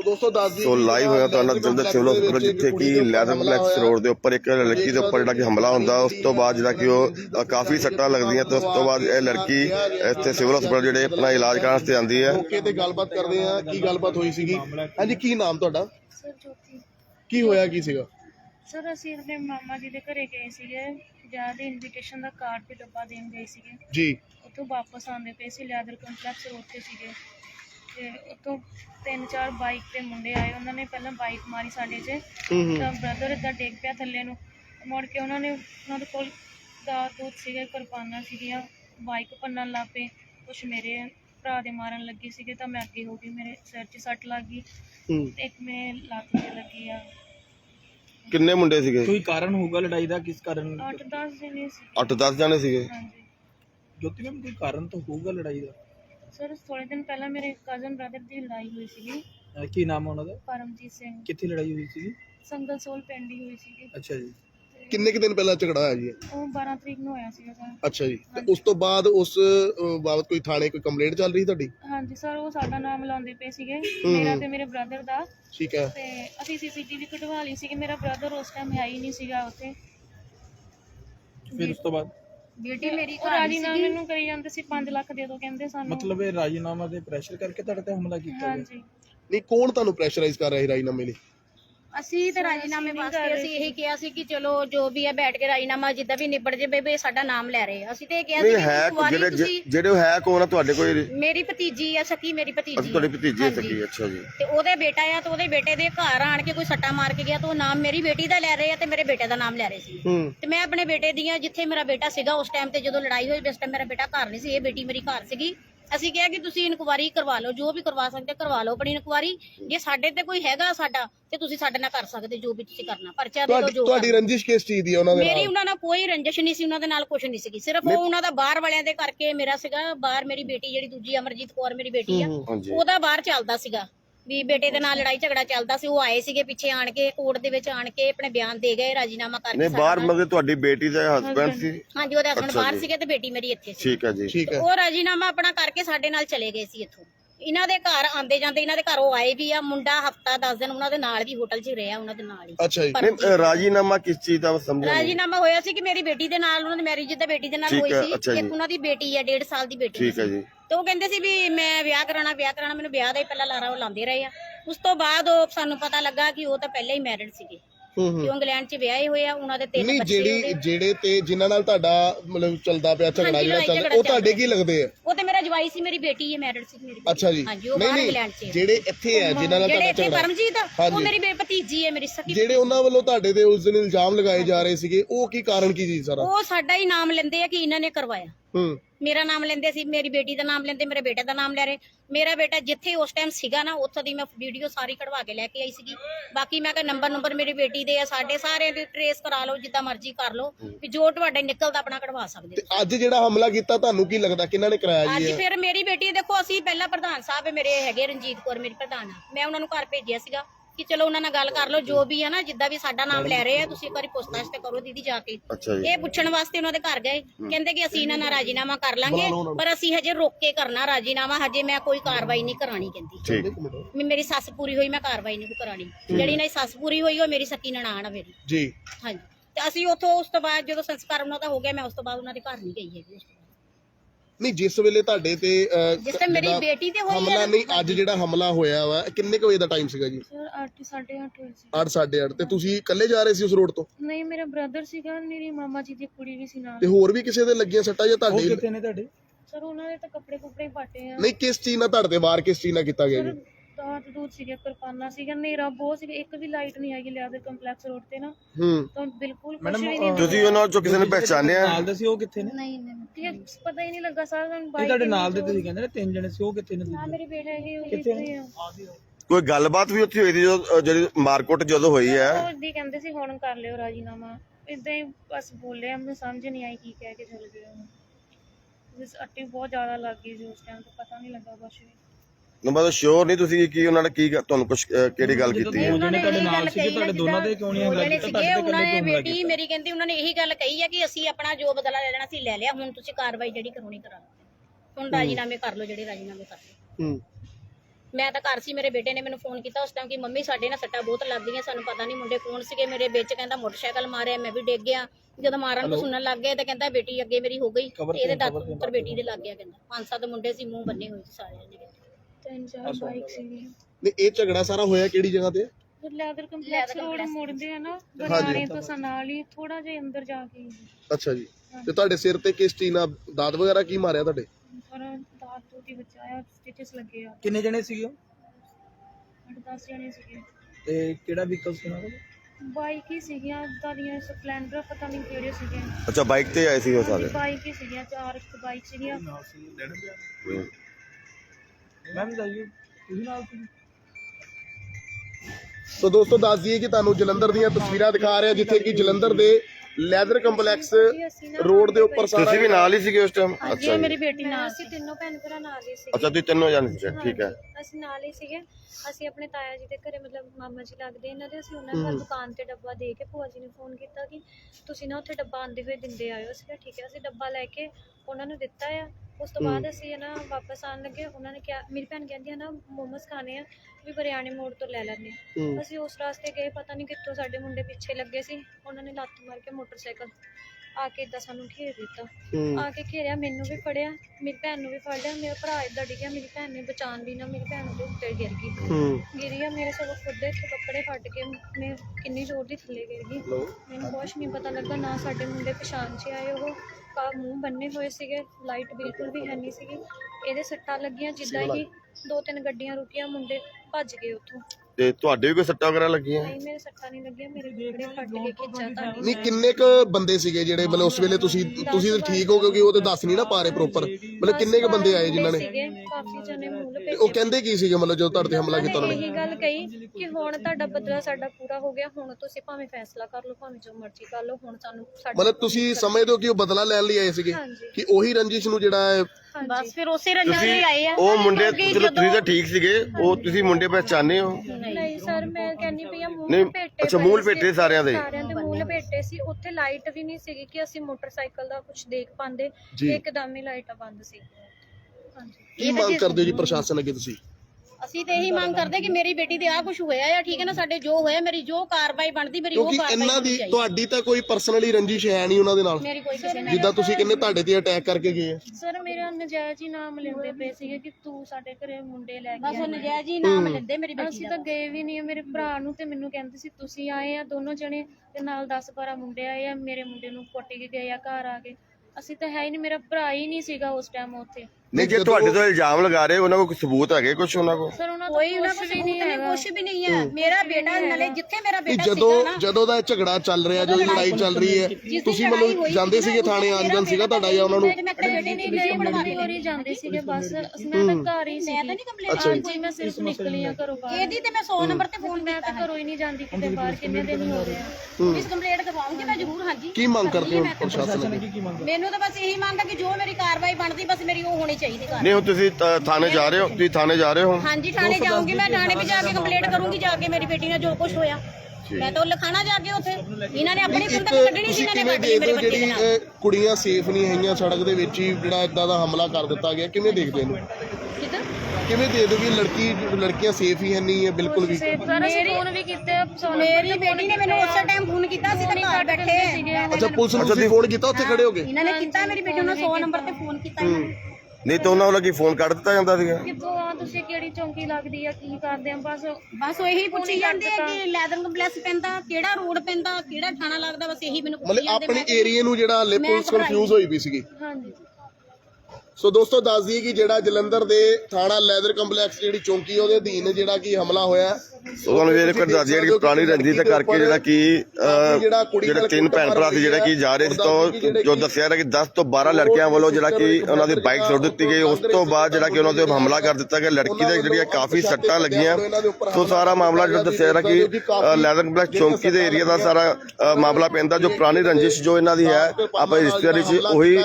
ਸੋ ਦੋਸਤੋ ਦੱਸ ਦਈਏ ਸੋ ਲਾਈਵ ਹੋਇਆ ਤੁਹਾਡਾ ਜਲਦ ਸਿਵਲ ਦੇ ਹਸਪਤਾਲ ਜਿੱਥੇ ਕਿ ਦੇ ਲੈਦਰ ਕੰਪਲੈਕਸ। ਰੋਡ ਦੇ ਉੱਪਰ ਇੱਕ ਲੜਕੀ ਦੇ ਉੱਪਰ ਜਿਹੜਾ ਕਿ ਹਮਲਾ ਹੁੰਦਾ ਉਸ ਤੋਂ ਬਾਅਦ ਜਿਹੜਾ ਕਿ ਉਹ ਕਾਫੀ ਸੱਟਾਂ ਲੱਗਦੀਆਂ ਤੇ ਉਸ ਤੋਂ ਬਾਅਦ ਇਹ ਲੜਕੀ ਇੱਥੇ ਸਿਵਲ ਹਸਪਤਾਲ ਜਿਹੜੇ ਆਪਣਾ ਇਲਾਜ ਕਰਾਉਣ ਵਾਸਤੇ ਆਂਦੀ ਹੈ। ਤੇ ਗੱਲਬਾਤ ਕਰਦੇ ਆ ਕੀ ਗੱਲਬਾਤ ਹੋਈ ਸੀਗੀ? ਹਾਂਜੀ ਕੀ ਨਾਮ ਤੁਹਾਡਾ? ਸਰ ਜੋਤੀ। ਕੀ ਹੋਇਆ ਕੀ ਸੀਗਾ? ਸਰ ਅਸੀਂ ਆਪਣੇ ਮਾਮਾ ਜੀ ਦੇ ਘਰੇ ਗਏ ਸੀਗੇ ਵਿਆਹ ਦੇ ਇਨਵੀਟੇਸ਼ਨ ਦਾ ਕਾਰਡ ਤੇ ਡੱਬਾ ਦੇਣ ਗਏ ਸੀਗੇ। ਜੀ। ਉੱਥੋਂ ਵਾਪਸ ਆਉਂਦੇ ਪਏ ਸੀ ਲੈਦਰ ਕੰਪਲੈਕਸ ਰੋਡ ਤੇ ਸੀਗੇ। ਤੇ ਉੱਥੋਂ ਤਿੰਨ ਚਾਰ ਬਾਈਕ ਤੇ ਮੁੰਡੇ ਆਏ ਉਹਨਾਂ ਨੇ ਪਹਿਲਾਂ ਬਾਈਕ ਮਾਰੀ ਸਾਡੇ 'ਚ। ਹੂੰ ਹੂੰ। ਤਾਂ ਬ੍ਰਦਰ ਇਦਾਂ ਡਿੱਗ ਪਿਆ ਥੱਲੇ ਨੂੰ। ਮੁੜ ਕੇ ਉਹਨਾਂ ਨੇ ਉਹਨਾਂ ਦੇ ਕੋਲ ਦਾਤ ਦੂਤ ਸੀਗੇ ਕਿਰਪਾਨਾਂ ਸੀਗੀਆਂ ਬਾਈਕ ਭੰਨਣ ਲੱਗ ਪਏ। ਕੁਛ ਮੇਰੇ ਭਰਾ ਦੇ ਮਾਰਨ ਲੱਗੇ ਸੀਗੇ ਤਾਂ ਮੈਂ ਅੱਗੇ ਹੋ ਗਈ ਮੇਰੇ ਸਿਰ 'ਚ ਸੱਟ ਲੱਗ ਗਈ। ਹੂੰ। ਤੇ ਇੱਕ ਮੇਰੇ ਲੱਤ 'ਤੇ ਲੱਗੀ ਆ। ਕਿੰਨੇ ਮੁੰਡੇ ਸੀਗੇ? ਕੋਈ ਕਾਰਨ ਹੋਊਗਾ ਲੜਾਈ ਦਾ ਕਿਸ ਕਾਰਨ? 8-10 ਦਿਨ ਸੀ 8-10 ਜਾਣੇ ਸੀਗੇ? ਹਾਂਜੀ। ਜੋਤੀ ਮੈਮ ਕੋਈ ਕਾਰਨ ਤਾਂ ਹੋਊਗਾ ਲੜਾਈ ਦਾ? ਸਰ ਥੋੜੇ ਦਿਨ ਪਹਿਲਾਂ ਮੇਰੇ ਕਜ਼ਨ ਬ੍ਰਦਰ ਦੀ ਲੜਾਈ ਹੋਈ ਸੀਗੀ। ਅਹ ਕੀ ਨਾਮ ਉਹਨਾਂ ਦਾ? ਪਰਮਜੀਤ ਸਿੰਘ। ਕਿੱਥੇ ਲੜਾਈ ਹੋਈ ਸੀ ਸੰਗਲ ਸੋਲ ਪਿੰਡ ਹੀ ਹੋਈ ਸੀਗੀ। ਅੱਛਾ ਜੀ। ਕਿੰਨੇ ਕੁ ਦਿਨ ਪਹਿਲਾਂ ਝਗੜਾ ਹੋਇਆ ਜੀ? ਉਹ 12 ਤਰੀਕ ਨੂੰ ਹੋਇਆ ਸੀਗਾ ਸਰ। ਅੱਛਾ ਜੀ। ਤੇ ਉਸ ਤੋਂ ਬਾਅਦ ਉਸ ਅ, ਬਾਬਤ ਕੋਈ ਥਾਣੇ ਕੋਈ ਕੰਪਲੇਂਟ ਚੱਲ ਰਹੀ ਤੁਹਾਡੀ? ਹਾਂਜੀ ਸਰ ਉਹ ਸਾਡਾ ਨਾਮ ਲਾਉਂਦੇ ਪਏ ਸੀਗੇ। ਮੇਰਾ ਤੇ ਮੇਰੇ ਬ੍ਰਦਰ ਦਾ। ਠੀਕ ਹੈ। ਤੇ ਅਸੀਂ ਸੀਸੀਟੀਵੀ ਕਢਵਾ ਲਈ ਸੀਗੀ। ਮੇਰਾ ਬ੍ਰਦਰ ਉਸ ਟਾਈਮ ਹੈ ਹੀ ਨਹੀਂ ਸੀਗਾ ਉੱਥੇ। ਫਿਰ ਉਸ ਤੋਂ ਬਾਅਦ? ਬੇਟੀ ਮੇਰੀ ਘਰ ਰਾਜੀ ਨਾਲ ਮੈਨੂੰ ਕਰੀ ਜਾਂਦੇ ਸੀ 5 ਲੱਖ ਦੇ ਦਿਓ ਕਹਿੰਦੇ ਸਾਨੂੰ। ਮਤਲਬ ਇਹ ਰਾਜੀਨਾਮਾ ਦੇ ਪ੍ਰੈਸ਼ਰ ਕਰਕੇ ਤੁਹਾਡੇ ਤੇ ਹਮਲਾ ਕੀਤਾ ਗਿਆ? ਹਾਂਜੀ। ਨਹੀਂ ਕੌਣ ਤੁਹਾਨੂੰ ਪ੍ਰੈਸ਼ਰਾਈਜ਼ ਕਰ ਰਿਹਾ ਸੀ ਰਾਜੀਨਾਮੇ ਲਈ? ਅਸੀਂ ਤੇ ਰਾਜੀਨਾਮੇ ਵਾਸਤੇ ਅਸੀਂ ਇਹੀ ਕਿਹਾ ਸੀ ਕਿ ਚਲੋ ਜੋ ਵੀ ਹੈ ਬੈਠ ਕੇ ਰਾਜੀਨਾਮਾ ਜਿੱਦਾਂ ਵੀ ਨਿਬੜ ਜੇ ਬੇਬੇ ਸਾਡਾ ਨਾਮ ਲੈ ਰਹੇ ਆ। ਅਸੀਂ ਤੇ ਇਹ ਕਿਹਾ ਸੀ ਨਹੀਂ ਕਿ ਹੈ ਇੱਕ ਵਾਰੀ ਜਿਹੜੇ ਤੁਸੀਂ ਜਿਹੜੇ ਹੈ ਕੌਣ ਆ ਤੁਹਾਡੇ ਕੋਈ ਮੇਰੀ ਭਤੀਜੀ ਆ ਸਕੀ ਮੇਰੀ ਭਤੀਜੀ। ਤੁਹਾਡੀ ਭਤੀਜੀ ਹਾਂਜੀ। ਸਕੀ ਅੱਛਾ ਜੀ। ਤੇ ਉਹਦੇ ਬੇਟਾ ਆ ਤੇ ਉਹਦੇ ਬੇਟੇ ਦੇ ਘਰ ਆਣ ਕੇ ਕੋਈ ਸੱਟਾ ਮਾਰ ਕੇ ਗਿਆ ਤੇ ਉਹ ਨਾਮ ਮੇਰੀ ਬੇਟੀ ਦਾ ਲੈ ਰਹੇ ਆ ਤੇ ਮੇਰੇ ਬੇਟੇ ਦਾ ਨਾਮ ਲੈ ਰਹੇ ਸੀ। ਹੂੰ। ਤੇ ਮੈਂ ਆਪਣੇ ਬੇਟੇ ਦੀਆਂ ਜਿੱਥੇ ਮੇਰਾ ਬੇਟਾ ਸੀਗਾ ਉਸ ਟਾਈਮ ਤੇ ਜਦੋਂ ਲੜਾਈ ਹੋਈ ਉਸ ਟਾਈਮ ਮੇਰਾ ਬੇਟਾ ਘਰ ਨਹੀਂ ਸੀ ਇਹ ਬੇਟੀ ਮੇਰੀ ਘਰ ਸੀਗੀ। ਅਸੀਂ ਕਿਹਾ ਕਿ ਤੁਸੀਂ ਇਨਕੁਆਰੀ ਕਰਵਾ ਲਓ ਜੋ ਵੀ ਕਰਵਾ ਸਕਦੇ ਕਰਵਾ ਲਓ ਆਪਣੀ ਇਨਕੁਆਰੀ ਜੇ ਸਾਡੇ ਤੇ ਕੋਈ ਹੈਗਾ ਸਾਡਾ ਤੇ ਤੁਸੀਂ ਸਾਡੇ ਨਾਲ ਕਰ ਸਕਦੇ ਜੋ ਵੀ ਤੁਸੀਂ ਕਰਨਾ ਪਰਚਾ ਦੇ ਦਿਓ ਤੁਹਾਡੀ ਜੋ ਤੁਹਾਡੀ ਰੰਜਿਸ਼ ਕਿਸ ਚੀਜ਼ ਦੀ ਹੈ ਉਹਨਾਂ ਦੇ ਮੇਰੀ ਨਾਲ? ਉਹਨਾਂ ਨਾਲ ਕੋਈ ਰੰਜਿਸ਼ ਨਹੀਂ ਸੀ ਉਹਨਾਂ ਦੇ ਨਾਲ ਕੁਝ ਨਹੀਂ ਸੀਗੀ ਸਿਰਫ ਉਹ ਉਹਨਾਂ ਦਾ ਬਾਹਰ ਵਾਲਿਆਂ ਦੇ ਕਰਕੇ ਮੇਰਾ ਸੀਗਾ ਬਾਹਰ ਮੇਰੀ ਬੇਟੀ ਜਿਹੜੀ ਦੂਜੀ ਅਮਰਜੀਤ ਕੌਰ ਮੇਰੀ ਬੇਟੀ ਆ ਹਾਂਜੀ ਉਹਦਾ ਬਾਹਰ ਚੱਲਦਾ ਸੀਗਾ। ਵੀ ਬੇਟੇ ਦੇ ਨਾਲ ਲੜਾਈ ਝਗੜਾ ਚੱਲਦਾ ਸੀ ਉਹ ਆਏ ਸੀਗੇ ਪਿੱਛੇ ਆਣ ਕੇ ਕੋਰਟ ਦੇ ਵਿੱਚ ਆਣ ਕੇ ਆਪਣੇ ਬਿਆਨ ਦੇ ਗਏ ਰਾਜੀਨਾਮਾ ਕਰਕੇ ਨਹੀਂ ਬਾਹਰ। ਮਗਰ ਤੁਹਾਡੀ ਬੇਟੀ ਦਾ ਹਸਬੰਡ ਸੀ? ਹਾਂਜੀ ਉਹਦੇ ਹਸਬੰਡ ਅੱਛਾ ਬਾਹਰ ਜੀ। ਸੀਗੇ ਤੇ ਬੇਟੀ ਮੇਰੀ ਇੱਥੇ ਸੀ। ਠੀਕ ਹੈ ਜੀ। ਠੀਕ ਤੇ ਹੈ ਉਹ ਰਾਜੀਨਾਮਾ ਆਪਣਾ ਕਰਕੇ ਸਾਡੇ ਨਾਲ ਚਲੇ ਗਏ ਸੀ ਇੱਥੋਂ। ਇਹਨਾਂ ਦੇ ਘਰ ਆਂਦੇ ਜਾਂਦੇ ਇਹਨਾਂ ਦੇ ਘਰ ਉਹ ਆਏ ਵੀ ਆ ਮੁੰਡਾ ਹਫਤਾ 10 ਦਿਨ ਉਹਨਾਂ ਦੇ ਨਾਲ ਵੀ ਹੋਟਲ 'ਚ ਹੀ ਰਿਹਾ ਉਹਨਾਂ ਦੇ ਨਾਲ ਹੀ। ਅੱਛਾ ਜੀ। ਨਹੀਂ ਅ, ਰਾਜੀਨਾਮਾ ਕਿਸ ਚੀਜ਼ ਦਾ ਸਮਝਿਆ ਨਹੀਂ। ਰਾਜੀਨਾਮਾ ਹੋਇਆ ਸੀ ਕਿ ਮੇਰੀ ਬੇਟੀ ਦੇ ਨਾਲ ਉਹਨਾਂ ਦੀ ਮੈਰਿਜ ਜਿੱਦਾਂ ਬੇਟੀ ਦੇ ਨਾਲ ਠੀਕ ਹੋਈ ਹੈ, ਸੀ। ਜੀ। ਇੱਕ ਉਹਨਾਂ ਦੀ ਬੇਟੀ ਹੈ 1.5 ਸਾਲ ਦੀ ਬੇਟੀ ਠੀਕ ਹੈ। ਜੀ। ਤੇ ਉਹ ਕਹਿੰਦੇ ਸੀ ਵੀ ਮੈਂ ਵਿਆਹ ਕਰਾਣਾ ਵਿਆਹ ਕਰਾਣਾ ਮੈਨੂੰ ਵਿਆਹ ਦਾ ਹੀ ਪਹਿਲਾਂ ਲਾਰਾ ਉਹ ਲਾਉਂਦੇ ਰਹੇ ਆ। ਉਸ ਤੋਂ ਬਾਅਦ ਉਹ ਸਾਨੂੰ ਪਤਾ ਲੱਗਾ ਕਿ ਉਹ ਤਾਂ ਪਹਿਲਾਂ ਹੀ ਮੈਰਿਡ ਸੀਗੇ। ਕਿ ਉਹ ਇੰਗਲੈਂਡ 'ਚ ਵਿਆਹੇ ਹੋਏ ਆ ਉਹਨਾਂ ਦੇ ਤਿੰਨ ਨਹੀਂ ਬੱਚੇ ਜਿਹੜੀ ਉਹਦੇ। ਜਿਹੜੇ ਤੇ ਜਿਨ੍ਹਾਂ ਨਾਲ ਤੁਹਾਡਾ ਮਤਲਬ ਚੱਲਦਾ ਪਿਆ ਝਗੜਾ ਹਾਂਜੀ, ਜਿਹੜਾ ਲੜਾਈ ਚੱਲਦਾ ਝਗੜਾ ਉਹ ਤੁਹਾਡੇ। ਕੀ ਲੱਗਦੇ ਆ ਉਹ ਤੇ ਮੇਰਾ ਜਵਾਈ ਸੀ ਮੇਰੀ ਬੇਟੀ ਹੈ ਮੈਰਿਡ ਸੀ ਮੇਰੀ ਬੇਟੀ। ਅੱਛਾ ਜੀ ਹਾਂਜੀ ਉਹ ਬਾਹਰ ਇੰਗਲੈਂਡ 'ਚ ਹੈ। ਜਿਹੜੇ ਇੱਥੇ ਆ ਜਿਨ੍ਹਾਂ ਨਾਲ ਜਿਹੜੇ ਤੁਹਾਡਾ ਇੱਥੇ ਝਗੜਾ ਪਰਮਜੀਤ ਆ, ਉਹ ਹਾਂਜੀ। ਮੇਰੀ ਬੇ ਭਤੀਜੀ ਹੈ ਮੇਰੀ ਸਕੀ ਜਿਹੜੇ ਉਹਨਾਂ ਵੱਲੋਂ ਤੁਹਾਡੇ ਤੇ ਉਸ ਦਿਨ ਇਲਜ਼ਾਮ ਲਗਾਏ ਜਾ ਰਹੇ ਸੀਗੇ ਉਹ ਕੀ ਕਾਰਨ ਕੀ ਸੀ ਸਾਰਾ ਉਹ ਸਾਡਾ ਹੀ ਨਾਮ ਲੈਂਦੇ ਆ ਕਿ ਇਹਨਾਂ ਨੇ ਕਰਵਾਇਆ ਹੂੰ। ਮੇਰਾ ਨਾਮ ਲੈਂਦੇ ਸੀ ਮੇਰੀ ਬੇਟੀ ਦਾ ਨਾਮ ਲੈਂਦੇ ਮੇਰੇ ਬੇਟੇ ਦਾ ਨਾਮ ਲੈ ਰਹੇ। ਮੇਰਾ ਬੇਟਾ ਜਿੱਥੇ ਉਸ ਟਾਈਮ ਸੀਗਾ ਨਾ ਉੱਥੋਂ ਦੀ ਮੈਂ ਵੀਡੀਓ ਸਾਰੀ ਕਢਵਾ ਕੇ ਲੈ ਕੇ ਆਈ ਸੀਗੀ। ਬਾਕੀ ਮੈਂ ਕਿਹਾ ਨੰਬਰ ਨੰਬਰ ਮੇਰੀ ਬੇਟੀ ਦੇ ਆ ਸਾਡੇ ਸਾਰੇ ਦੇ ਟਰੇਸ ਕਰਾ ਲਓ ਜਿੱਦਾਂ ਮਰਜ਼ੀ ਕਰ ਲਓ ਵੀ ਜੋ ਤੁਹਾਡੇ ਨਿਕਲਦਾ ਆਪਣਾ ਕਢਵਾ ਸਕਦੇ ਹੋ ਅੱਜ ਜਿਹੜਾ ਹਮਲਾ ਕੀਤਾ ਤੁਹਾਨੂੰ ਕੀ ਲੱਗਦਾ ਕਿਹਨਾਂ ਨੇ ਕਰਾਇਆ ਅੱਜ ਜੀ ਇਹ? ਫਿਰ ਮੇਰੀ ਬੇਟੀ ਦੇਖੋ ਅਸੀਂ ਪਹਿਲਾਂ ਪ੍ਰਧਾਨ ਸਾਹਿਬ ਮੇਰੇ ਹੈਗੇ ਰਣਜੀਤ ਕੌਰ ਮੇਰੀ ਪ੍ਰਧਾਨ ਆ। ਮੈਂ ਉਹਨਾਂ ਨੂੰ ਘਰ ਭੇਜਿਆ ਸੀਗਾ। ਕਿ ਚਲੋ ਉਹਨਾਂ ਨਾਲ ਗੱਲ ਕਰ ਲਓ ਜੋ ਵੀ ਹੈ ਨਾ ਜਿੱਦਾਂ ਵੀ ਸਾਡਾ ਨਾਮ ਲੈ ਰਹੇ ਆ ਤੁਸੀਂ ਇੱਕ ਵਾਰੀ ਪੁੱਛਤਾਛ ਤੇ ਕਰੋ ਦੀਦੀ ਜਾ ਕੇ। ਅੱਛਾ ਜੀ। ਇਹ ਪੁੱਛਣ ਵਾਸਤੇ ਉਹਨਾਂ ਦੇ ਘਰ ਗਏ। ਕਹਿੰਦੇ ਕਿ ਅਸੀਂ ਇਹਨਾਂ ਨਾਲ ਰਾਜੀਨਾਮਾ ਕਰ ਲਾਂਗੇ ਪਰ ਅਸੀਂ ਹਜੇ ਰੋਕ ਕੇ ਕਰਨਾ ਰਾਜੀਨਾਮਾ ਹਜੇ ਮੈਂ ਕੋਈ ਕਾਰਵਾਈ ਨਹੀਂ ਕਰਾਣੀ ਕਹਿੰਦੀ। ਠੀਕ। ਵੀ ਮੇਰੀ ਸੱਸ ਪੂਰੀ ਹੋਈ ਮੈਂ ਕਾਰਵਾਈ ਨਹੀਂ ਕਰਾਣੀ। ਜਿਹੜੀ ਨਹੀਂ ਸੱਸ ਪੂਰੀ ਹੋਈ ਉਹ ਮੇਰੀ ਸਕੀ ਨਨਾਣ ਆ ਮੇਰੀ। ਜੀ। ਹਾਂਜੀ। ਤੇ ਅਸੀਂ ਉੱਥੋਂ ਉਸ ਤੋਂ ਬਾਅਦ ਜਦੋਂ ਸੰਸਕਾਰ ਉਹਨਾਂ ਦਾ ਹੋ ਗਿਆ ਮੈਂ ਉਸ ਤੋਂ ਬਾਅਦ ਉਹਨਾਂ ਦੇ ਘਰ ਨਹੀਂ ਗਈ ਹੈਗੀ। ਉਸ ਤੋਂ ਬਾਅਦ। ਨਹੀਂ ਜਿਸ ਵੇਲੇ ਤੁਹਾਡੇ ਤੇ ਅਹ, ਜਿਸ ਤੇ ਮੇਰੀ ਜਿਹੜਾ ਬੇਟੀ ਤੇ ਹੋਈ ਹਮਲਾ ਹੈ ਨਹੀਂ ਅੱਜ ਜਿਹੜਾ ਹਮਲਾ ਹੋਇਆ ਵਾ ਇਹ ਕਿੰਨੇ ਕੁ ਵਜੇ ਦਾ ਟਾਈਮ ਸੀਗਾ ਜੀ? ਸਰ 8 8:30 ਹੋਏ ਸੀ। 8 8:30 ਤੇ ਤੁਸੀਂ ਇਕੱਲੇ ਜਾ ਰਹੇ ਸੀ ਉਸ ਰੋਡ ਤੋਂ? ਨਹੀਂ ਮੇਰਾ ਬ੍ਰਦਰ ਸੀਗਾ ਮੇਰੀ ਮਾਮਾ ਜੀ ਦੀ ਕੁੜੀ ਵੀ ਸੀ ਨਾਲ। ਤੇ ਹੋਰ ਵੀ ਕਿਸੇ ਦੇ ਲੱਗੀਆਂ ਸੱਟਾਂ ਜਾਂ ਉਹ ਤੁਹਾਡੇ ਕਿੱਥੇ ਨੇ ਤੁਹਾਡੇ? ਸਰ ਉਹਨਾਂ ਦੇ ਤਾਂ ਕੱਪੜੇ ਕੁਪੜੇ ਪਾਟੇ ਆ। ਨਹੀਂ ਕਿਸ ਚੀਜ਼ ਨਾਲ ਤੁਹਾਡੇ ਤੇ ਵਾਰ ਕਿਸ ਚੀਜ਼ ਨਾਲ ਕੀਤਾ ਗਿਆ ਜੀ? ਦਾਤ ਦੂਤ ਸੀਗੇ ਕਿਰਪਾਨਾ ਸੀਗਾ ਨੇਰਾ ਬਹੁਤ ਸੀਗਾ ਇੱਕ ਵੀ ਲਾਈਟ ਨਹੀਂ ਹੈਗੀ ਲਿਆ ਦੇ ਕੰਪਲੈਕਸ ਰੋਡ ਤੇ ਨਾ। ਹੂੰ। ਤਾਂ ਬਿਲਕੁਲ ਕੁਝ ਵੀ ਨਹੀਂ ਤੁਸੀਂ ਉਹਨਾਂ ਚੋਂ ਕਿਸੇ ਨੇ ਪਹਿਚਾਨਿਆ ਨਾਲ ਦੇ ਸੀ ਉਹ ਕਿੱਥੇ ਨੇ? ਨਹੀਂ ਨਹੀਂ ਠੀਕ ਪਤਾ ਹੀ ਨਹੀਂ ਲੱਗਾ ਸਾਰਾ ਦਿਨ ਇਹ ਬਾਈਕ ਤੁਹਾਡੇ ਨਾਲ ਦੇ ਤੁਸੀਂ ਕਹਿੰਦੇ ਨੇ ਤਿੰਨ ਜਣੇ ਸੀ ਉਹ ਕਿੱਥੇ ਨੇ ਹਾਂ ਮੇਰੇ ਬੇਟੇ ਹੈਗੇ ਉਹ ਕਿੱਥੇ? ਆ। ਕੋਈ ਗੱਲਬਾਤ ਵੀ ਉੱਥੇ ਹੋਈ ਸੀ ਜਦੋਂ ਜਿਹੜੀ ਮਾਰਕੁੱਟ ਜਦੋਂ ਹੋਈ ਹੈ? ਹੀ ਕਹਿੰਦੇ ਸੀ ਹੁਣ ਕਰ ਲਿਓ ਰਾਜੀਨਾਮਾ। ਇਦਾਂ ਹੀ ਬਸ ਬੋਲੇ ਮੈਨੂੰ ਸਮਝ ਨਹੀਂ ਆਈ ਕੀ ਕਹਿ ਕੇ ਚਲੇ ਗਏ ਉਹ ਇਸ ਅੱਟੀ ਬਹੁਤ ਜ਼ਿਆਦਾ ਲੱਗ ਗਈ ਸੀ ਉਸ ਟਾਈਮ ਤੇ ਪਤਾ ਨਹੀਂ ਲੱਗਾ ਕੁਛ ਵੀ। ਨੂੰ ਮਤਲਬ ਸ਼ੋਰ ਨਹੀਂ ਤੁਸੀਂ ਕੀ ਉਹਨਾਂ ਨੇ ਕੀ ਤੁਹਾਨੂੰ ਕੁਝ ਕਿਹੜੀ ਗੱਲ ਕੀਤੀ ਹੈ? ਦੋ ਜਣੇ ਤੁਹਾਡੇ ਨਾਲ ਸੀਗੇ ਤੁਹਾਡੇ ਦੋਨਾਂ ਦੇ ਕਿਉਂ ਨਹੀਂ ਗੱਲ ਕੀਤਾ ਸੀਗੇ ਤੁਹਾਡੇ ਉਹਨਾਂ ਨੇ ਬੇਟੀ ਮੇਰੀ ਕਹਿੰਦੀ ਉਹਨਾਂ ਨੇ ਇਹੀ ਗੱਲ ਕਹੀ ਹੈ ਕਿ ਅਸੀਂ ਆਪਣਾ ਜੋ ਬਦਲਾ ਲੈ ਲੈਣਾ ਸੀ ਲੈ ਲਿਆ ਹੁਣ ਤੁਸੀਂ ਕਾਰਵਾਈ ਜਿਹੜੀ ਕਰਾਉਣੀ ਕਰਾ ਲਓ ਹੁਣ ਰਾਜੀਨਾਮੇ ਕਰ ਲਓ ਜਿਹੜੇ ਰਾਜੀਨਾਮੇ ਕਰ ਲਓ। ਹੂੰ। ਮੈਂ ਤਾਂ ਘਰ ਸੀ ਮੇਰੇ ਬੇਟੇ ਨੇ ਮੈਨੂੰ ਫੋਨ ਕੀਤਾ ਉਸ ਟਾਈਮ ਕਿ ਮੰਮੀ ਸਾਡੇ ਨਾਲ ਸੱਟਾਂ ਬਹੁਤ ਲੱਗ ਗਈਆਂ ਸਾਨੂੰ ਪਤਾ ਨਹੀਂ ਮੁੰਡੇ ਕੌਣ ਸੀਗੇ। ਮੇਰੇ ਵਿੱਚ ਕਹਿੰਦਾ ਮੋਟਰਸਾਈਕਲ ਮਾਰਿਆ ਮੈਂ ਵੀ ਡਿੱਗ ਗਿਆ। ਜਦੋਂ ਮਾਰਨ ਨੂੰ ਸੁਣਨ ਲੱਗ ਗਏ ਤੇ ਕਹਿੰਦਾ ਬੇਟੀ ਅੱਗੇ ਮੇਰੀ ਹੋ ਗਈ। ਤੇ ਇਹਦੇ ਦਾਤ ਉੱਪਰ ਬੇਟੀ ਦੇ ਲੱਗ ਗਿਆ ਕਹਿੰਦਾ। ਪੰਜ ਸੱਤ ਮੁੰਡੇ ਸੀ ਮੂੰਹ ਬੰਨੇ ਹੋਏ ਸੀ ਸਾਰਿਆਂ ਦੇ ਤਿੰਨ ਚਾਰ ਬਾਈਕ ਨਹੀਂ ਇਹ ਝਗੜਾ ਸਾਰਾ ਹੋਇਆ ਕਿਹੜੀ ਜਗ੍ਹਾ ਤੇ? ਲੈਦਰ ਕੰਪਲੈਕਸ ਰੋਡ ਮੁੜਦੇ ਆ ਨਾ ਬਨਾਣੇ ਤੋਂ ਸਨਾਲੀ ਥੋੜਾ ਜਿਹਾ ਅੰਦਰ ਜਾ ਕੇ ਹੀ। ਅੱਛਾ ਜੀ। ਤੇ ਤੁਹਾਡੇ ਸਿਰ ਤੇ ਕਿਸ ਚੀਜ਼ ਨਾਲ ਦਾਤ ਵਗੈਰਾ ਕੀ ਮਾਰਿਆ ਤੁਹਾਡੇ? ਪਰ ਦਾਤ ਦੂਤੀ ਬਚਾਇਆ ਸਟਿਚਸ ਲੱਗੇ ਆ। ਕਿੰਨੇ ਜਣੇ ਸੀਗੇ ਉਹ? ਅੱਠ ਦਸ ਜਣੇ ਸੀਗੇ। ਤੇ ਕਿਹੜਾ ਵਹੀਕਲ ਸੀ ਉਹਨਾਂ ਕੋਲ? ਬਾਈਕ ਹੀ ਸੀਗੀਆਂ ਏਦਾਂ ਦੀਆਂ ਸਪਲੈਂਡਰ ਪਤਾ ਨਹੀਂ ਕਿਹੜੇ ਸੀਗੇ। ਅੱਛਾ ਬਾਈਕ ਤੇ ਆਏ ਸੀ ਉਹ ਸਾਰੇ? ਬਾਈਕ ਹੀ ਸੀਗੀਆਂ ਚਾਰ ਇੱਕ ਬਾਈਕ ਸੀਗੀਆਂ। ਹੂੰ। ਜਾਈਏ। ਤੁਸੀਂ ਨਾਲ ਸੀ ਸੋ ਦੋਸਤੋ ਦੱਸ ਦਈਏ ਕਿ ਤੁਹਾਨੂੰ ਜਲੰਧਰ ਦੀਆਂ ਤਸਵੀਰਾਂ ਦਿਖਾ ਰਿਹਾ ਜਿੱਥੇ ਕਿ ਜਲੰਧਰ ਦੇ ਲੈਦਰ ਕੰਪਲੈਕਸ ਰੋਡ ਦੇ ਉੱਪਰ ਸਾਰਾ ਤੁਸੀਂ ਵੀ ਨਾਲ ਹੀ ਸੀਗੇ ਉਸ ਟਾਈਮ ਅੱਛਾ ਜੀ। ਮੇਰੀ ਬੇਟੀ ਨਾਲ ਅਸੀਂ ਤਿੰਨੋਂ ਭੈਣ ਭਰਾ ਨਾਲ ਹੀ ਸੀ ਅੱਛਾ ਤੁਸੀਂ ਤਿੰਨੋਂ ਜਾਣੇ ਸੀ ਠੀਕ ਹੈ। ਅਸੀਂ ਨਾਲ ਹੀ ਸੀਗੇ। ਅਸੀਂ ਆਪਣੇ ਤਾਇਆ ਜੀ ਦੇ ਘਰੇ ਮਤਲਬ ਮਾਮਾ ਜੀ ਲੱਗਦੇ ਇਹਨਾਂ ਦੇ ਅਸੀਂ ਉਹਨਾਂ ਦਾ ਦੁਕਾਨ ਤੇ ਡੱਬਾ ਦੇ ਕੇ ਭੂਆ ਜੀ ਨੇ ਫੋਨ ਕੀਤਾ ਕਿ ਤੁਸੀਂ ਨਾ ਉੱਥੇ ਡੱਬਾ ਆਂਦੇ ਹੋਏ ਦਿੰਦੇ ਆਇਓ ਅਸੀਂ ਕਿਹਾ ਠੀਕ ਹੈ। ਅਸੀਂ ਡੱਬਾ ਲੈ ਕੇ ਉਹਨਾਂ ਨੂੰ ਦਿੱਤਾ ਆ। ਉਸ ਤੋਂ ਬਾਅਦ ਅਸੀਂ ਨਾ ਵਾਪਸ ਆਣ ਲੱਗੇ ਉਹਨਾਂ ਨੇ ਕਿਹਾ ਮੇਰੀ ਭੈਣ ਕਹਿੰਦੀ ਹੈ ਨਾ ਮੋਮੋਸ ਖਾਣੇ ਆ ਵੀ ਬਰਿਆਣੇ ਮੋੜ ਤੋਂ ਲੈ ਲੈਂਦੇ ਹਾਂ। ਅਸੀਂ ਉਸ ਰਾਸਤੇ ਗਏ ਪਤਾ ਨਹੀਂ ਕਿੱਥੋਂ ਸਾਡੇ ਮੁੰਡੇ ਪਿੱਛੇ ਲੱਗੇ ਸੀ ਉਹਨਾਂ ਨੇ ਲੱਤ ਮਾਰ ਕੇ ਮੋਟਰਸਾਈਕਲ ਆ ਕੇ ਇਦਾਂ ਸਾਨੂੰ ਘੇਰ ਦਿੱਤਾ। ਹੂੰ। ਆ ਕੇ ਘੇਰਿਆ ਮੈਨੂੰ ਵੀ ਫੜਿਆ ਮੇਰੀ ਭੈਣ ਨੂੰ ਵੀ ਫੜ ਲਿਆ ਮੇਰਾ ਭਰਾ ਏਦਾਂ ਡਿੱਗਿਆ ਮੇਰੀ ਭੈਣ ਨੇ ਬਚਾਉਣ ਦੀ ਨਾ ਮੇਰੀ ਭੈਣ ਉਹਦੇ ਉੱਤੇ ਗਿਰ ਗਈ। ਹੂੰ। ਗਿਰੀ ਆ ਮੇਰੇ ਸਗੋਂ ਖੁਦ ਦੇ ਇੱਥੇ ਕੱਪੜੇ ਫਟ ਕੇ ਮੈਂ ਕਿੰਨੀ ਜ਼ੋਰ ਦੀ ਥੱਲੇ ਗਿਰ ਗਈ। ਮੈਨੂੰ ਕੁਛ ਨਹੀਂ ਪਤਾ ਲੱਗਾ ਨਾ ਸਾਡੇ ਮੁੰਡੇ ਪਛਾਣ 'ਚ ਆਏ ਉਹ ਕਾ ਮੂੰਹ ਬੰਨੇ ਹੋਏ ਸੀਗੇ ਲਾਈਟ ਬਿਲਕੁਲ ਵੀ ਹੈ ਨਹੀਂ ਸੀਗੀ। ਇਹਦੇ ਸੱਟਾਂ ਲੱਗੀਆਂ ਜਿੱਦਾਂ ਹੀ ਦੋ ਤਿੰਨ ਗੱਡੀਆਂ ਰੁਕੀਆਂ ਮੁੰਡੇ ਭੱਜ ਗਏ ਉੱਥੋਂ। ਤੇ ਤੁਹਾਡੇ ਵੀ ਕੋਈ ਸੱਟਾਂ ਵਗੈਰਾ ਲੱਗੀਆਂ? ਨਹੀਂ ਮੇਰੇ ਸੱਟਾਂ ਨਹੀਂ ਲੱਗੀਆਂ ਮੇਰੇ ਕੱਪੜੇ ਫਟ ਕੇ ਖਿੱਚਾ ਤਾਂ ਨਹੀਂ ਕਿੰਨੇ ਕ ਬੰਦੇ ਸੀਗੇ ਜਿਹੜੇ ਮਤਲਬ ਉਸ ਵੇਲੇ ਤੁਸੀਂ ਤੁਸੀਂ ਤਾਂ ਠੀਕ ਹੋ ਕਿਉਂਕਿ ਉਹ ਤੇ ਦੱਸ ਨਹੀਂ ਨਾ ਪਾ ਰਹੇ ਪ੍ਰੋਪਰ ਮਤਲਬ ਕਿੰਨੇ ਕ ਬੰਦੇ ਆਏ ਜਿਨ੍ਹਾਂ ਨੇ? ਸੀਗੇ ਕਾਫੀ ਜਣੇ ਮੂੰਹ ਉਹ ਲਪੇਟੇ ਕਹਿੰਦੇ ਕੀ ਸੀਗੇ ਮਤਲਬ ਜਦੋਂ ਤੁਹਾਡੇ ਤੇ ਹਮਲਾ ਕੀਤਾ ਉਹਨਾਂ ਨੇ? ਇਹੀ ਗੱਲ ਕਹੀ ਕਿ ਹੁਣ ਤੁਹਾਡਾ ਬਦਲਾ ਸਾਡਾ ਪੂਰਾ ਹੋ ਗਿਆ ਹੁਣ ਤੁਸੀਂ ਭਾਵੇਂ ਫੈਸਲਾ ਕਰ ਲਓ ਭਾਵੇਂ ਜੋ ਮਰਜ਼ੀ ਕਰ ਲਓ ਹੁਣ ਸਾਨੂੰ ਸਾਡਾ ਮਤਲਬ ਤੁਸੀਂ ਸਮਝਦੇ ਹੋ ਕਿ ਉਹ ਬਦਲਾ ਲੈਣ ਲਈ ਆਏ ਸੀਗੇ? ਹਾਂਜੀ। ਕਿ ਉਹੀ ਰੰਜਿਸ਼ ਨੂੰ ਜਿਹੜਾ ਹੈ ਬਸ ਫਿਰ ਉਸੇ ਰੰਜਨ ਦੇ ਆਏ ਆ। ਉਹ ਮੁੰਡੇ ਚਲੋ ਤੁਸੀਂ ਤਾਂ ਠੀਕ ਸੀਗੇ ਉਹ ਤੁਸੀਂ ਮੁੰਡੇ ਪਹਿਚਾਨੇ ਹੋ? ਨਹੀਂ ਸਰ ਮੈਂ ਕਹਿੰਨੀ ਪਈ ਆ ਮੂੰਹ ਨਹੀਂ, ਲਪੇਟੇ ਅੱਛਾ, ਪਏ ਮੂੰਹ ਸੀ। ਲਪੇਟੇ ਸਾਰਿਆਂ ਦੇ? ਸਾਰਿਆਂ ਦੇ ਮੂੰਹ ਲਪੇਟੇ ਸੀ ਉੱਥੇ ਲਾਈਟ ਵੀ ਨਹੀਂ ਸੀਗੀ ਕਿ ਅਸੀਂ ਮੋਟਰਸਾਈਕਲ ਦਾ ਕੁਝ ਦੇਖ ਪਾਂਦੇ ਜੀ। ਇੱਕਦਮ ਹੀ ਲਾਈਟਾਂ ਬੰਦ ਸੀ ਹਾਂਜੀ ਕੀ ਮੰਗ ਕਰਦੇ ਹੋ ਜੀ ਪ੍ਰਸ਼ਾਸਨ ਅੱਗੇ ਤੁਸੀਂ ਅਸੀਂ ਤੇ ਇਹੀ ਮੰਗ ਕਰਦੇ ਕਿ ਮੇਰੀ ਬੇਟੀ ਦੇ ਆ ਕੁਝ ਹੋਇਆ ਆ ਠੀਕ ਹੈ ਨਾ ਸਾਡੇ ਜੋ ਹੋਇਆ ਮੇਰੀ ਜੋ ਕਾਰਵਾਈ ਬਣਦੀ ਮੇਰੀ ਉਹ ਕਿਉਂਕਿ ਕਾਰਵਾਈ ਇਹਨਾਂ ਦੀ ਹੋਣੀ ਚਾਹੀਦੀ। ਤੁਹਾਡੀ ਤਾਂ ਕੋਈ ਪਰਸਨਲੀ ਰੰਜਿਸ਼ ਹੈ ਨਹੀਂ ਉਹਨਾਂ ਦੇ ਨਾਲ। ਮੇਰੀ ਕੋਈ ਕਿਸੇ ਨਾਲ ਜਿੱਦਾਂ ਤੁਸੀਂ ਕਹਿੰਦੇ ਤੁਹਾਡੇ ਤੇ ਅਟੈਕ ਕਰਕੇ ਗਏ ਆ। ਸਰ ਮੇਰਾ ਨਜਾਇਜ਼ ਹੀ ਨਾਮ ਲੈਂਦੇ ਪਏ ਸੀਗੇ ਕਿ ਤੂੰ ਸਾਡੇ ਘਰੇ ਮੁੰਡੇ ਲੈ ਬਸ ਉਹ ਨਜਾਇਜ਼ ਹੀ ਨਾਮ ਲੈਂਦੇ ਮੇਰੀ ਬੇਟੀ ਅਸੀਂ ਦਾ। ਤਾਂ ਗਏ ਵੀ ਨਹੀਂ ਮੇਰੇ ਭਰਾ ਨੂੰ ਤੇ ਮੈਨੂੰ ਕਹਿੰਦੇ ਸੀ ਤੁਸੀਂ ਆਏ ਆ ਦੋਨੋਂ ਜਣੇ ਤੇ ਨਾਲ 10 12 ਮੁੰਡੇ ਆਏ ਆ ਮੇਰੇ ਮੁੰਡੇ ਨੂੰ ਕੁੱਟ ਕੇ ਗਏ ਆ ਘਰ ਆ ਕੇ। ਅਸੀਂ ਤਾਂ ਹੈ ਹੀ ਨਹੀਂ ਮੇਰਾ ਭਰਾ ਹੀ ਨਹੀਂ ਸੀਗਾ ਉਸ ਟਾਈਮ ਉੱਥੇ। ਨਹੀਂ ਜੇ ਤੁਹਾਡੇ ਤੋਂ ਇਲਜ਼ਾਮ ਲਗਾ ਰਹੇ ਉਹਨਾਂ ਕੋਲ ਕੋਈ ਸਬੂਤ ਹੈਗੇ ਕੁਝ ਉਹਨਾਂ ਕੋਲ? ਸਰ ਉਹਨਾਂ ਕੋਈ ਉਹਨਾਂ ਕੁਝ ਕੋਲ ਵੀ ਸਬੂਤ ਨਹੀਂ ਕੁਝ ਵੀ ਨਹੀਂ ਹੈ। ਮੇਰਾ ਬੇਟਾ ਨਾਲੇ ਜਿੱਥੇ ਮੇਰਾ ਬੇਟਾ ਜਦੋਂ ਜਦੋਂ ਦਾ ਇਹ ਝਗੜਾ ਚੱਲ ਰਿਹਾ ਜਦੋਂ ਲੜਾਈ ਚੱਲ ਰਹੀ ਹੈ ਤੁਸੀਂ ਮਤਲਬ ਜਾਂਦੇ ਸੀਗੇ ਥਾਣੇ ਆਂਜਨ ਸੀਗਾ ਤੁਹਾਡਾ ਜਾਂ ਉਹਨਾਂ ਨੂੰ? ਮੈਂ ਬੇਟੇ ਨਹੀਂ ਗਏ ਵੀਡੀਓ ਬਣਵਾ ਬੜੀ ਕੇ ਵਾਰੀ ਜਾਂਦੇ ਸੀਗੇ ਬਸ। ਮੈਂ ਤਾਂ ਘਰ ਹੀ ਸੀ ਮੈਂ ਤਾਂ ਨਹੀਂ ਕੰਪਲੇਂਟ ਜੀ। ਹੀ ਮੈਂ ਸਿਰਫ ਨਿਕਲੀ ਆ ਘਰੋਂ ਬਾਹਰ। ਇਹਦੀ ਤੇ ਮੈਂ 100 ਨੰਬਰ ਤੇ ਫੋਨ ਮੈਂ ਤਾਂ ਘਰੋਂ ਹੀ ਨਹੀਂ ਜਾਂਦੀ ਕਿਤੇ ਬਾਹਰ ਕਿੰਨੇ ਦਿਨ ਹੀ ਹੋ ਗਏ ਆ। ਇਸ ਕੰਪਲੇਂਟ ਕਰਵਾਉਂਗੀ ਮੈਂ ਜ਼ਰੂਰ ਹਾਂਜੀ। ਕੀ ਮੰਗ ਕਰਦੇ ਹੋ ਪ੍ਰਸ਼ਾਸਨ ਅੱਗੇ? ਕੀ ਮੰਗ ਮੈਨੂੰ ਤਾਂ ਬਸ ਇਹੀ ਮੰਗ ਹੈ ਕਿ ਜੋ ਮੇਰੀ ਕਾਰਵਾਈ ਬਣਦੀ ਬਸ ਮੇਰੀ ਉਹ ਹੋਣੀ ਚਾਹੀਦੀ ਨਹੀਂ ਹੁਣ ਤੁਸੀਂ ਥਾਣੇ ਜਾ ਰਹੇ ਹੋ? ਤੁਸੀਂ ਥਾਣੇ ਜਾ ਰਹੇ ਹੋ? ਹਾਂਜੀ ਥਾਣੇ ਜਾਊਂਗੀ ਮੈਂ ਥਾਣੇ ਵੀ ਜਾ ਕੇ ਕੰਪਲੇਂਟ ਕਰੂੰਗੀ ਜਾ ਕੇ ਮੇਰੀ ਬੇਟੀ ਨਾਲ ਜੋ ਕੁਝ ਹੋਇਆ। ਮੈਂ ਤਾਂ ਉਹ ਲਿਖਾਣਾ ਜਾ ਕੇ ਉੱਥੇ। ਇਹਨਾਂ ਨੇ ਆਪਣੀ ਇੱਕ ਕੁੰਡਕ ਕੱਢਣੀ ਸੀ ਤੁਸੀਂ ਇਹਨਾਂ ਨੇ ਕਿਵੇਂ ਕੱਢਣੀ ਦੇਖਦੇ ਮੇਰੇ ਹੋ ਬੱਚੇ ਦੇ ਜਿਹੜੀ ਨਾਲ। ਕੁੜੀਆਂ ਸੇਫ ਨਹੀਂ ਹੈਗੀਆਂ ਸੜਕ ਦੇ ਵਿੱਚ ਹੀ ਜਿਹੜਾ ਇਦਾਂ ਦਾ ਹਮਲਾ ਕਰ ਦਿੱਤਾ ਗਿਆ ਕਿਵੇਂ ਦੇਖਦੇ ਕਿੱਦਾਂ? ਕਿਵੇਂ ਦੇਖਦੇ ਹੋ ਕਿ ਲੜਕੀ ਲੜਕੀਆਂ ਸੇਫ ਹੀ ਹੈ ਨਹੀਂ ਹੈ ਬਿਲਕੁਲ ਵੀ? ਅਸੀਂ ਫੋਨ ਵੀ ਕੀਤੇ ਆ, ਸੌ ਮੇਰੀ ਬੇਟੀ ਨੇ ਮੈਨੂੰ ਉਸੇ ਟਾਈਮ ਫੋਨ ਕੀਤਾ ਸੀ ਤਾਂ ਘਰ ਬੈਠੇ ਅੱਛਾ ਪੁਲਿਸ ਨੂੰ ਤੁਸੀਂ ਫੋਨ ਕੀਤਾ ਉੱਥੇ ਖੜੇ ਹੋ ਗਏ ਇਹਨਾਂ ਨੇ ਕੀਤਾ ਮੇਰੀ ਬੇਟੀ ਨੂੰ 100 ਨੰਬਰ ਤੇ ਫੋਨ ਕੀਤਾ ਇਹਨਾਂ ਨੇ। ਨਹੀਂ ਤਾਂ ਉਹਨਾਂ ਵੱਲੋਂ ਕੀ ਫੋਨ ਕੱਢ ਦਿੱਤਾ ਜਾਂਦਾ ਸੀਗਾ? ਕਿੱਥੋਂ ਆ ਤੁਸੀਂ? ਕਿਹੜੀ ਚੌਂਕੀ ਲੱਗਦੀ ਆ? ਕੀ ਕਰਦੇ ਆ? ਬਸ ਬਸ ਉਹ ਇਹੀ ਪੁੱਛੀ ਜਾਂਦੇ ਆ ਕਿ ਲੈਦਰ ਕੰਪਲੈਕਸ ਪੈਂਦਾ ਕਿਹੜਾ ਰੋਡ ਪੈਂਦਾ ਕਿਹੜਾ ਥਾਣਾ ਲੱਗਦਾ ਬਸ ਇਹੀ ਮੈਨੂੰ ਪੁੱਛੀ ਮਤਲਬ ਜਾਂਦੇ ਆਪਣੇ ਏਰੀਏ ਨੂੰ ਜਿਹੜਾ ਹਲੇ ਪੁਲਿਸ ਕਨਫਿਊਜ਼ ਹੋਈ ਵੀ ਸੀਗੀ। ਹਾਂਜੀ। ਸੋ ਦੋਸਤੋ ਦੱਸ ਦਈਏ ਕਿ ਜਿਹੜਾ ਜਲੰਧਰ ਦੇ ਥਾਣਾ ਲੈਦਰ ਕੰਪਲੈਕਸ ਜਿਹੜੀ ਚੌਂਕੀ ਉਹਦੇ ਅਧੀਨ ਜਿਹੜਾ ਕੀ ਹਮਲਾ ਹੋਇਆ ਉਹਨਾਂ ਨੂੰ ਇਹ ਦੱਸ ਜਿਹੜੀ ਪੁਰਾਣੀ ਰੰਜਿਸ਼ ਦੇ ਕਰਕੇ ਜਿਹੜਾ ਕਿ ਜਿਹੜੇ ਤਿੰਨ ਭੈਣ ਭਰਾ ਸੀ ਜਿਹੜੇ ਕਿ ਜਾ ਰਹੇ ਸੀ ਤਾਂ ਜੋ ਦੱਸਿਆ ਰਿਹਾ ਕਿ 10 ਤੋਂ 12 ਲੜਕਿਆਂ ਵੱਲੋਂ ਜਿਹੜਾ ਕਿ ਉਹਨਾਂ ਦੀ ਬਾਈਕ ਸੁੱਟ ਦਿੱਤੀ ਗਈ। ਉਸ ਤੋਂ ਬਾਅਦ ਜਿਹੜਾ ਕਿ ਉਹਨਾਂ ਤੇ ਹਮਲਾ ਕਰ ਦਿੱਤਾ ਗਿਆ। ਲੜਕੀ ਦੇ ਜਿਹੜੀਆਂ ਕਾਫੀ ਸੱਟਾਂ ਲੱਗੀਆਂ ਸੋ ਸਾਰਾ ਮਾਮਲਾ ਜਿਹੜਾ ਦੱਸਿਆ ਰਿਹਾ ਕਿ ਲੈਦਰ ਬਲੈਕ ਚੌਂਕੀ ਦੇ ਏਰੀਆ ਦਾ ਸਾਰਾ ਮਾਮਲਾ ਪੈਂਦਾ ਜੋ ਪੁਰਾਣੀ ਰੰਜਿਸ਼ ਜੋ ਇਹਨਾਂ ਦੀ ਹੈ ਆਪਾਂ ਰਿਸ਼ਤੇਦਾਰੀ 'ਚ ਉਹੀ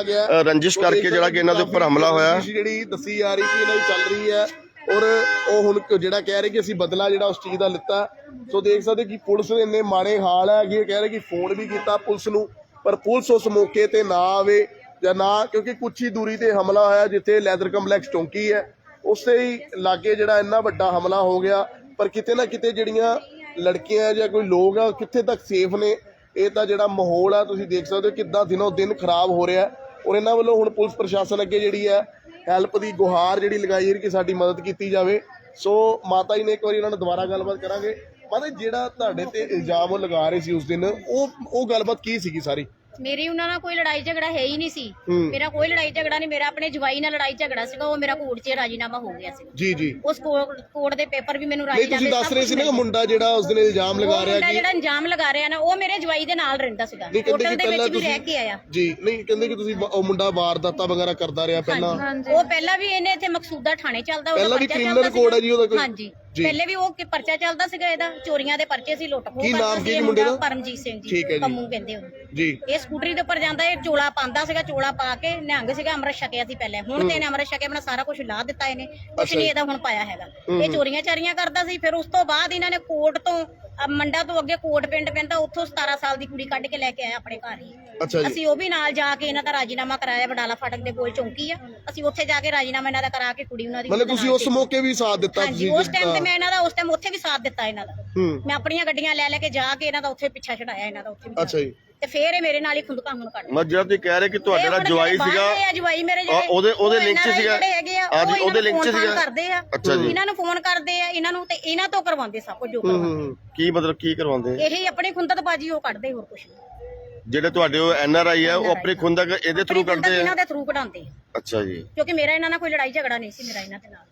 ਰੰਜਿਸ਼ ਕਰਕੇ ਜਿਹੜਾ ਕਿ ਇਹਨਾਂ ਦੇ ਉੱਪਰ ਹਮਲਾ ਹੋਇਆ। ਜਿਹੜੀ ਦੱਸੀ ਜਾ ਰਹੀ ਕਿ ਇਹਨਾਂ ਦੀ ਚੱਲ ਰਹੀ ਹੈ। ਔਰ ਉਹ ਹੁਣ ਕ- ਜਿਹੜਾ ਕਹਿ ਰਹੇ ਕਿ ਅਸੀਂ ਬਦਲਾ ਜਿਹੜਾ ਉਸ ਚੀਜ਼ ਦਾ ਲਿੱਤਾ। ਸੋ ਦੇਖ ਸਕਦੇ ਕਿ ਪੁਲਿਸ ਦੇ ਇੰਨੇ ਮਾੜੇ ਹਾਲ ਹੈ ਕਿ ਇਹ ਕਹਿ ਰਹੇ ਕਿ ਫੋਨ ਵੀ ਕੀਤਾ ਪੁਲਿਸ ਨੂੰ, ਪਰ ਪੁਲਿਸ ਉਸ ਮੌਕੇ ਤੇ ਨਾ ਆਵੇ ਜਾਂ ਨਾ, ਕਿਉਂਕਿ ਕੁਛ ਹੀ ਦੂਰੀ ਤੇ ਹਮਲਾ ਹੋਇਆ ਜਿੱਥੇ ਲੈਦਰ ਕੰਪਲੈਕਸ ਚੌਂਕੀ ਹੈ। ਉਸੇ ਹੀ ਲਾਗੇ ਜਿਹੜਾ ਇੰਨਾ ਵੱਡਾ ਹਮਲਾ ਹੋ ਗਿਆ, ਪਰ ਕਿਤੇ ਨਾ ਕਿਤੇ ਜਿਹੜੀਆਂ ਲੜਕੀਆਂ ਜਾਂ ਕੋਈ ਲੋਕ ਆ, ਉਹ ਕਿੱਥੇ ਤੱਕ ਸੇਫ ਨੇ, ਇਹ ਤਾਂ ਜਿਹੜਾ ਮਾਹੌਲ ਆ, ਤੁਸੀਂ ਦੇਖ ਸਕਦੇ ਹੋ ਕਿੱਦਾਂ ਦਿਨੋਂ ਦਿਨ ਖਰਾਬ ਹੋ ਰਿਹਾ। ਹੈ ਔਰ ਇਹਨਾਂ ਵੱਲੋਂ ਹੁਣ ਪੁਲਿਸ ਪ੍ਰਸ਼ਾਸਨ ਅੱਗੇ ਜਿਹੜੀ ਹੈ ਹੈਲਪ ਦੀ ਗੁਹਾਰ ਜਿਹੜੀ ਲਗਾਈ ਹੈ ਕਿ ਸਾਡੀ ਮਦਦ ਕੀਤੀ ਜਾਵੇ। ਸੋ ਮਾਤਾ ਜੀ ਨੇ ਇੱਕ ਵਾਰੀ ਇਹਨਾਂ ਨਾਲ ਦੁਬਾਰਾ ਗੱਲਬਾਤ ਕਰਾਂਗੇ। ਮਾਤਾ ਜੀ, ਜਿਹੜਾ ਤੁਹਾਡੇ ਤੇ ਇਲਜ਼ਾਮ ਉਹ ਲਗਾ ਰਹੇ ਸੀ ਉਸ ਦਿਨ ਉਹ ਉਹ ਗੱਲਬਾਤ ਕੀ ਸੀਗੀ ਸਾਰੀ? ਮੇਰੀ ਉਹਨਾਂ ਨਾਲ ਕੋਈ ਲੜਾਈ ਝਗੜਾ ਹੈ ਹੀ ਨਹੀਂ ਸੀ। ਹੂੰ। ਮੇਰਾ ਕੋਈ ਲੜਾਈ ਝਗੜਾ ਨਹੀਂ ਮੇਰਾ ਆਪਣੇ ਜਵਾਈ ਨਾਲ ਲੜਾਈ ਝਗੜਾ ਸੀਗਾ ਉਹ ਮੇਰਾ ਕੋਰਟ 'ਚ ਰਾਜੀਨਾਮਾ ਹੋ ਗਿਆ ਸੀ ਜੀ ਜੀ। ਉਸ ਕੋਰਟ ਦੇ ਪੇਪਰ ਵੀ ਮੈਨੂੰ ਨਹੀਂ ਰਾਜੀਨਾਮੇ ਤੁਸੀਂ ਦੱਸ ਸਭ ਰਹੇ ਕੁਛ ਸੀ ਨਾ ਕਿ ਮਿਲ ਮੁੰਡਾ ਜਿਹੜਾ ਉਸ ਦਿਨ ਇਲਜ਼ਾਮ ਲਗਾ ਉਹ ਰਿਹਾ ਮੁੰਡਾ ਕਿ ਜਿਹੜਾ ਇੰਜਾਮ ਲਗਾ ਰਿਹਾ ਨਾ ਉਹ ਮੇਰੇ ਜਵਾਈ ਦੇ ਨਾਲ ਰਹਿੰਦਾ ਸੀਗਾ। ਨਹੀਂ ਕਹਿੰਦੇ ਹੋਟਲ ਕਿ ਦੇ ਪਹਿਲਾਂ ਵਿੱਚ ਵੀ ਰਹਿ ਕੇ ਆਇਆ। ਜੀ ਨਹੀਂ ਕਹਿੰਦੇ ਕਿ ਤੁਸੀਂ ਬ- ਉਹ ਮੁੰਡਾ ਵਾਰਦਾਤਾਂ ਵਗੈਰਾ ਕਰਦਾ ਰਿਹਾ ਪਹਿਲਾਂ। ਉਹ ਪਹਿਲਾਂ ਵੀ ਇਹਨੇ ਇੱਥੇ ਮਕਸੂਦਾ ਥਾਣੇ ਚੱਲਦਾ ਉਹਦਾ ਪਹਿਲਾਂ ਵੀ ਪਰਚਾ criminal ਚੱਲਦਾ code ਹੈ ਜੀ ਉਹਦਾ ਕੋਈ? ਹਾਂਜੀ। ਪਹਿਲੇ ਵੀ ਉਹ ਕਿ ਪਰਚਾ ਚੱਲਦਾ ਸੀਗਾ ਇਹਦਾ ਚੋਰੀਆਂ ਦੇ ਪਰਚੇ ਸੀ ਲੁੱਟ ਖੋਹ ਕੀ ਨਾਮ ਕੀ ਮੁੰਡੇ ਦਾ? ਪਰਮਜੀਤ ਸਿੰਘ ਜੀ ਠੀਕ ਹੈ ਜੀ। ਕੰਮੂ ਕਹਿੰਦੇ ਉਹਨੂੰ। ਜੀ। ਇਹ ਸਕੂਟਰੀ ਦੇ ਉੱਪਰ ਜਾਂਦਾ ਇਹ ਚੋਲਾ ਪਾਉਂਦਾ ਸੀਗਾ ਚੋਲਾ ਪਾ ਕੇ ਨਿਹੰਗ ਸੀਗਾ ਅੰਮ੍ਰਿਤ ਛਕਿਆ ਸੀ ਪਹਿਲੇ। ਹੁਣ ਤੇ ਇਹਨੇ ਅੰਮ੍ਰਿਤ ਛਕਿਆ ਆਪਣਾ ਸਾਰਾ ਕੁਝ ਲਾ ਦਿੱਤਾ ਇਹਨੇ। ਕੁਝ ਨਹੀਂ ਇਹਦਾ ਹੁਣ ਪਾਇਆ ਹੈਗਾ। ਇਹ ਚੋਰੀਆਂ ਚਾਰੀਆਂ ਕਰਦਾ ਸੀ ਫਿਰ ਉਸ ਤੋਂ ਬਾਅਦ ਇਹਨਾਂ ਨੇ ਕੋਰਟ ਤੋਂ ਅਹ ਮੰਡਾ ਤੋਂ ਅੱਗੇ ਕੋਟ ਪਿੰਡ ਪੈਂਦਾ ਉੱਥੋਂ 17 ਸਾਲ ਦੀ ਕੁੜੀ ਕੱਢ ਕੇ ਲੈ ਕੇ ਆਇਆ ਆਪਣੇ ਘਰ ਹੀ। ਅੱਛਾ ਜੀ। ਅਸੀਂ ਉਹ ਵੀ ਨਾਲ ਜਾ ਕੇ ਇਹਨਾਂ ਦਾ ਰਾਜੀਨਾਮਾ ਕਰਾਇਆ ਬਡਾਲਾ ਫਾਟਕ ਦੇ ਕੋਲ ਚੌਂਕੀ ਆ। ਅਸੀਂ ਉੱਥੇ ਜਾ ਕੇ ਰਾਜੀਨਾਮਾ ਇਹਨਾਂ ਦਾ ਕਰਾ ਕੇ ਕੁੜੀ ਉਹਨਾਂ ਦੀ ਮਤਲਬ ਤੁਸੀਂ ਉਸ ਮੌਕੇ ਵੀ ਸਾਥ ਦਿੱਤਾ ਹਾਂਜੀ ਉਸ ਟਾਈਮ ਤੇ ਮੈਂ ਇਹਨਾਂ ਦਾ ਉਸ ਟਾਈਮ ਉੱਥੇ ਵੀ ਸਾਥ ਦਿੱਤਾ ਇਹਨਾਂ ਦਾ। ਹੂੰ। ਮੈਂ ਆਪਣੀਆਂ ਗੱਡੀਆਂ ਲੈ ਲੈ ਕੇ ਜਾ ਕੇ ਇਹਨਾਂ ਦਾ ਉੱਥੇ ਪਿੱਛਾ ਛਡਾਇਆ ਇਹਨਾਂ ਦਾ ਉੱਥੇ ਵੀ ਜਾ ਅੱਛਾ। ਜੀ। ਤੇ ਫੇਰ ਇਹ ਮੇਰੇ ਨਾਲ ਹੀ ਖੁੰਦਕਾ ਹੁਣ ਕੱਢ ਮੈਂ ਜਿਹੜਾ ਤੁਸੀਂ ਕਹਿ ਰਹੇ ਕਿ ਤੁਹਾਡੇ ਨਾਲ ਜਵਾਈ ਸੀਗਾ ਜਵਾਈ ਮੇਰੇ ਆ, ਉਹਦੇ- ਉਹਦੇ ਉਹ link 'ਚ ਸੀਗਾ? ਆ, ਉਹ ਉਹਦੇ link 'ਚ ਸੀਗਾ? ਕਰਦੇ ਆ। ਇਹਨਾਂ ਨੂੰ ਫੋਨ ਕਰਦੇ ਆ ਇਹਨਾਂ ਨੂੰ ਤੇ ਇਹਨਾਂ ਤੋਂ ਕਰਵਾਉਂਦੇ ਸਭ ਕੁਝ ਜੋ ਹੂੰ ਕਰਵਾਉਂਦੇ ਹੂੰ ਕੀ ਮਤਲਬ ਕੀ ਕਰਵਾਉਂਦੇ? ਇਹੀ ਆਪਣੀ ਖੁੰਦਤਬਾਜੀ ਉਹ ਕੱਢਦੇ ਹੋਰ ਕੁਝ ਨਹੀਂ। ਜਿਹੜੇ ਤੁਹਾਡੇ ਉਹ ਐਨ ਆਰ ਆਈ ਹੈ ਉਹ ਆਪਣੀ ਖੁੰਦਕ ਇਹਦੇ ਥਰੂ ਆਪਣੀ ਕਰਦੇ ਇਹਨਾਂ ਆ? ਦੇ ਥਰੂ ਕਢਾਉਂਦੇ ਆ। ਅੱਛਾ ਜੀ। ਕਿਉਂਕਿ ਮੇਰਾ ਇਹਨਾਂ ਨਾਲ ਕੋਈ ਲੜਾਈ ਝਗੜਾ ਨਹੀਂ ਸੀ ਮੇਰਾ ਇਹਨਾਂ ਦੇ ਨਾਲ।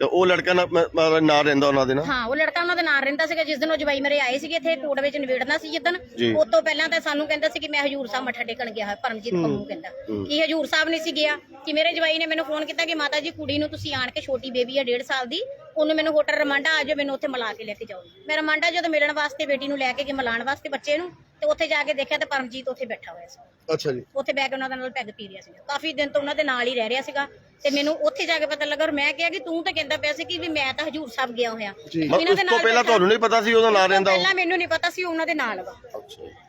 ਤੇ ਉਹ ਲੜਕਾ ਨਾ ਮਤਲਬ ਨਾਲ ਰਹਿੰਦਾ ਉਹਨਾਂ ਦੇ ਨਾਲ ਹਾਂ ਉਹ ਲੜਕਾ ਉਹਨਾਂ ਦੇ ਨਾਲ ਰਹਿੰਦਾ ਸੀਗਾ ਜਿਸ ਦਿਨ ਉਹ ਜਵਾਈ ਮੇਰੇ ਆਏ ਸੀਗੇ ਇੱਥੇ ਕੋਰਟ ਵਿੱਚ ਨਿਬੇੜਨਾ ਸੀ ਜਿੱਦਣ। ਜੀ। ਉਸ ਤੋਂ ਪਹਿਲਾਂ ਤਾਂ ਸਾਨੂੰ ਕਹਿੰਦਾ ਸੀ ਕਿ ਮੈਂ ਹਜੂਰ ਸਾਹਿਬ ਮੱਥਾ ਟੇਕਣ ਗਿਆ ਹੋਇਆ ਪਰਮਜੀਤ ਕੰਮੂ ਕਹਿੰਦਾ। ਕਿ ਹਜੂਰ ਸਾਹਿਬ ਨਹੀਂ ਸੀ ਗਿਆ ਕਿ ਮੇਰੇ ਜਵਾਈ ਨੇ ਮੈਨੂੰ ਫੋਨ ਕੀਤਾ ਕਿ ਮਾਤਾ ਜੀ ਕੁੜੀ ਨੂੰ ਤੁਸੀਂ ਆਣ ਕੇ ਛੋਟੀ ਬੇਬੀ ਆ 1.5 ਸਾਲ ਦੀ ਉਹਨੂੰ ਮੈਨੂੰ ਹੋਟਲ ਰਮਾਂਡਾ ਆ ਜਾਓ ਮੈਨੂੰ ਉੱਥੇ ਮਿਲਾ ਕੇ ਲੈ ਕੇ ਜਾਓ। ਮੈਂ ਰਮਾਂਡਾ ਜਦੋਂ ਮਿਲਣ ਵਾਸਤੇ ਬੇਟੀ ਨੂੰ ਲੈ ਕੇ ਗਈ ਮਿਲਾਉਣ ਵਾਸਤੇ ਬੱਚੇ ਨੂੰ ਤੇ ਉੱਥੇ ਜਾ ਕੇ ਦੇਖਿਆ ਤੇ ਪਰਮਜੀਤ ਉੱਥੇ ਬੈਠਾ ਹੋਇਆ ਸੀ। ਅੱਛਾ ਜੀ। ਉੱਥੇ ਬੈ ਕੇ ਉਹਨਾਂ ਦੇ ਨਾਲ ਪੈਗ ਪੀ ਰਿਹਾ ਸੀਗਾ। ਕਾਫੀ ਦਿਨ ਤੋਂ ਉਹਨਾਂ ਦੇ ਨਾਲ ਹੀ ਰਹਿ ਰਿਹਾ ਸੀਗਾ ਤੇ ਮੈਨੂੰ ਉੱਥੇ ਜਾ ਕੇ ਪਤਾ ਲੱਗਾ ਔਰ ਮੈਂ ਕਿਹਾ ਕਿ ਤੂੰ ਤਾਂ ਕਹਿੰਦਾ ਪਿਆ ਸੀ ਕਿ ਵੀ ਮੈਂ ਤਾਂ ਹਜੂਰ ਸਾਹਿਬ ਗਿਆ ਹੋਇਆ। ਇਹਨਾਂ ਉਸ ਦੇ ਤੋਂ ਨਾਲ ਪਹਿਲਾਂ ਤੁਹਾਨੂੰ ਨਹੀਂ ਪਤਾ ਸੀ ਉਹਦਾ ਨਾਲ ਰਹਿੰਦਾ ਉਹ? ਪਹਿਲਾਂ ਮੈਨੂੰ ਨਹੀਂ ਪਤਾ ਸੀ ਉਹ ਉਹਨਾਂ ਦੇ ਨਾਲ ਵਾ।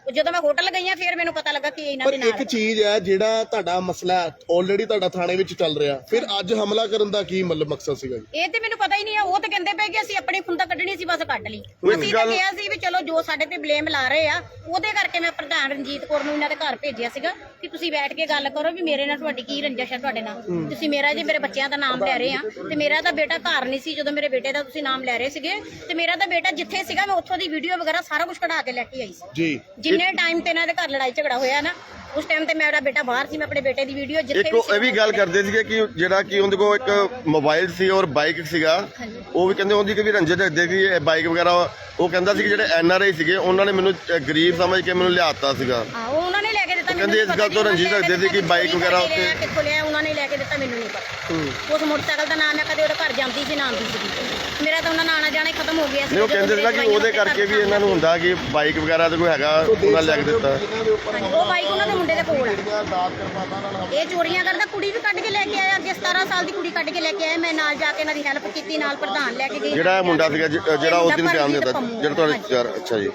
ਉਹ ਜਦੋਂ ਮੈਂ ਹੋਟਲ ਗਈ ਆ ਫਿਰ ਮੈਨੂੰ ਪਤਾ ਲੱਗਾ ਕਿ ਇਹ ਇਹਨਾਂ ਪਰ ਦੇ ਨਾਲ ਇੱਕ। ਚੀਜ਼ ਹੈ ਜਿਹੜਾ ਤੁਹਾਡਾ ਮਸਲਾ ਆਲਰੇਡੀ ਤੁਹਾਡਾ ਥਾਣੇ ਵਿੱਚ ਚੱਲ ਰਿਹਾ। ਫਿਰ ਅੱਜ ਹਮਲਾ ਕਰਨ ਦਾ ਕੀ ਮਤਲਬ ਮਕਸਦ ਸੀਗਾ ਜੀ? ਇਹ ਤੇ ਮੈਨੂੰ ਪਤਾ ਹੀ ਨਹੀਂ ਆ। ਉਹ ਤਾਂ ਕਹਿੰਦੇ ਪਏ ਕਿ ਅਸੀਂ ਆਪਣੀ ਖੁੰਦਾ ਕੱਢਣੀ ਸੀ ਬਸ ਕੱਢ ਲਈ। ਅਸੀਂ ਤਾਂ ਕਿਹਾ ਸੀ ਵੀ ਚਲੋ ਜੋ ਸਾਡੇ ਤੇ ਬਲੇਮ ਲਾ ਰਹੇ ਆ ਉਹਦੇ ਕਰਕੇ ਮੈਂ ਪ੍ਰਧਾਨ ਰਣਜੀਤ ਕੌਰ ਨੂੰ ਇਹਨਾਂ ਦੇ ਘਰ ਭੇਜਿਆ ਸੀਗਾ ਕਿ ਤੁਸੀਂ ਬੈਠ ਕੇ ਗੱਲ ਕਰੋ ਵੀ ਮੇਰੇ ਨਾਲ ਤੁਹਾਡੀ ਕੀ ਰੰਜਿਸ਼ ਹੈ ਤੁਹਾਡੇ ਨਾਲ। ਤੁਸੀਂ ਮੇਰਾ ਜੀ ਮੇਰੇ ਬੱਚਿਆਂ ਦਾ ਨਾਮ ਲੈ ਰਹੇ ਆ ਤੇ ਮੇਰਾ ਤਾਂ ਬੇਟਾ ਘਰ ਨਹੀਂ ਸੀ ਜਦੋਂ ਮੇਰੇ ਬੇਟੇ ਦਾ ਤੁਸੀਂ ਨਾਮ ਲੈ ਰਹੇ ਸੀਗੇ ਤੇ ਮੇਰਾ ਤਾਂ ਬੇਟਾ ਜਿੱਥੇ ਸੀਗਾ ਮੈਂ ਉੱਥੋਂ ਦੀ ਵੀਡੀਓ ਵਗੈਰਾ ਸਾਰਾ ਕੁਝ ਕਢਾ ਕੇ ਲੈ ਕੇ ਆਈ ਸੀ। ਜੀ। ਜਿੰਨੇ ਟਾਈਮ ਤੇ ਇਹਨਾਂ ਦੇ ਘਰ ਲੜਾਈ ਝਗੜਾ ਹੋਇਆ ਨਾ ਉਸ ਟਾਈਮ ਤੇ ਮੇਰਾ ਬੇਟਾ ਬਾਹਰ ਸੀ ਮੈਂ ਆਪਣੇ ਬੇਟੇ ਦੀ ਵੀਡੀਓ ਜਿੱਥੇ ਇਹ ਵੀ ਗੱਲ ਕਰਦੇ ਸੀਗੇ ਕਿ ਜਿਹੜਾ ਕਿ ਉਹਦੇ ਕੋਲ ਇੱਕ ਮੋਬਾਈਲ ਸੀ ਔਰ ਬਾਈਕ ਸੀਗਾ। ਉਹ ਵੀ ਕਹਿੰਦੇ ਉਹਦੀ ਕਿ ਵੀ ਰੰਜਿਤ ਰੱਖਦੇ ਕਿ ਇਹ ਬਾਈਕ ਵਗੈਰਾ ਉਹ ਕਹਿੰਦਾ ਸੀ ਕਿ ਜਿਹੜੇ ਐਨ ਆਰ ਆਈ ਸੀਗੇ ਉਹਨਾਂ ਨੇ ਮੈਨੂੰ ਅ, ਗਰੀਬ ਸਮਝ ਕੇ ਮੈਨੂੰ ਲਿਆਤਾ ਸੀਗਾ। ਹਾਂ ਉਹ ਉਹਨਾਂ ਨੇ ਕਹਿੰਦੇ ਇਸ ਗੱਲ ਤੋਂ ਉਹਨਾਂ ਰੱਖਦੇ ਸੀ ਕਿ ਬਾਈਕ ਵਗੈਰਾ ਉੱਤੇ- ਕਿੱਥੋਂ ਲਿਆ ਉਹਨਾਂ ਨੇ ਲੈ ਕੇ ਦਿੱਤਾ ਮੈਨੂੰ ਨਹੀਂ ਪਤਾ। ਉਸ ਮੋਟਰਸਾਈਕਲ ਦਾ ਨਾਮ ਹੈ ਕਦੇ ਉਹਦੇ ਘਰ ਜਾਂਦੀ ਸੀ ਨਾ ਆਉਂਦੀ ਸੀ ਮੇਰਾ ਤਾਂ ਉਹਨਾਂ ਨਾਲ ਆਣਾ ਜਾਣਾ ਹੀ ਖਤਮ ਹੋ ਗਿਆ ਸੀ ਨਹੀਂ ਉਹ ਕਹਿੰਦੇ ਸੀ ਕਿ ਉਹਦੇ ਕਰਕੇ ਵੀ ਇਹਨਾਂ ਨੂੰ ਹੁੰਦਾ ਕਿ ਬਾਈਕ ਵਗੈਰਾ ਤੇ ਕੋਈ ਹੈਗਾ ਉਹਨਾਂ ਲੈ ਕੇ ਦਿੱਤਾ। ਉਹ ਬਾਈਕ ਉਹਨਾਂ ਦੇ ਮੁੰਡੇ ਦੇ ਕੋਲ ਹਮਲਾ ਇਹ ਚੋਰੀਆਂ ਕਰਦਾ ਕੁੜੀ ਵੀ ਕੱਢ ਕੇ ਲੈ ਕੇ ਆਇਆ ਅੱਗੇ 17 ਸਾਲ ਦੀ ਕੁੜੀ ਕੱਢ ਕੇ ਲੈ ਕੇ ਆਇਆ ਮੈਂ ਨਾਲ ਜਾ ਕੇ ਇਹਨਾਂ ਦੀ ਹੈਲਪ ਕੀਤੀ ਨਾਲ ਪ੍ਰਧਾਨ ਲੈ ਕੇ ਗਈ ਜਿਹੜਾ ਇਹ ਮੁੰਡਾ ਸੀਗਾ ਜਿਹੜਾ ਉਸ ਦਿਨ ਬਿਆਨ ਦਿੱਤਾ। ਜਿਹੜਾ ਤੁਹਾਡੇ ਅੱਛਾ ਜੀ।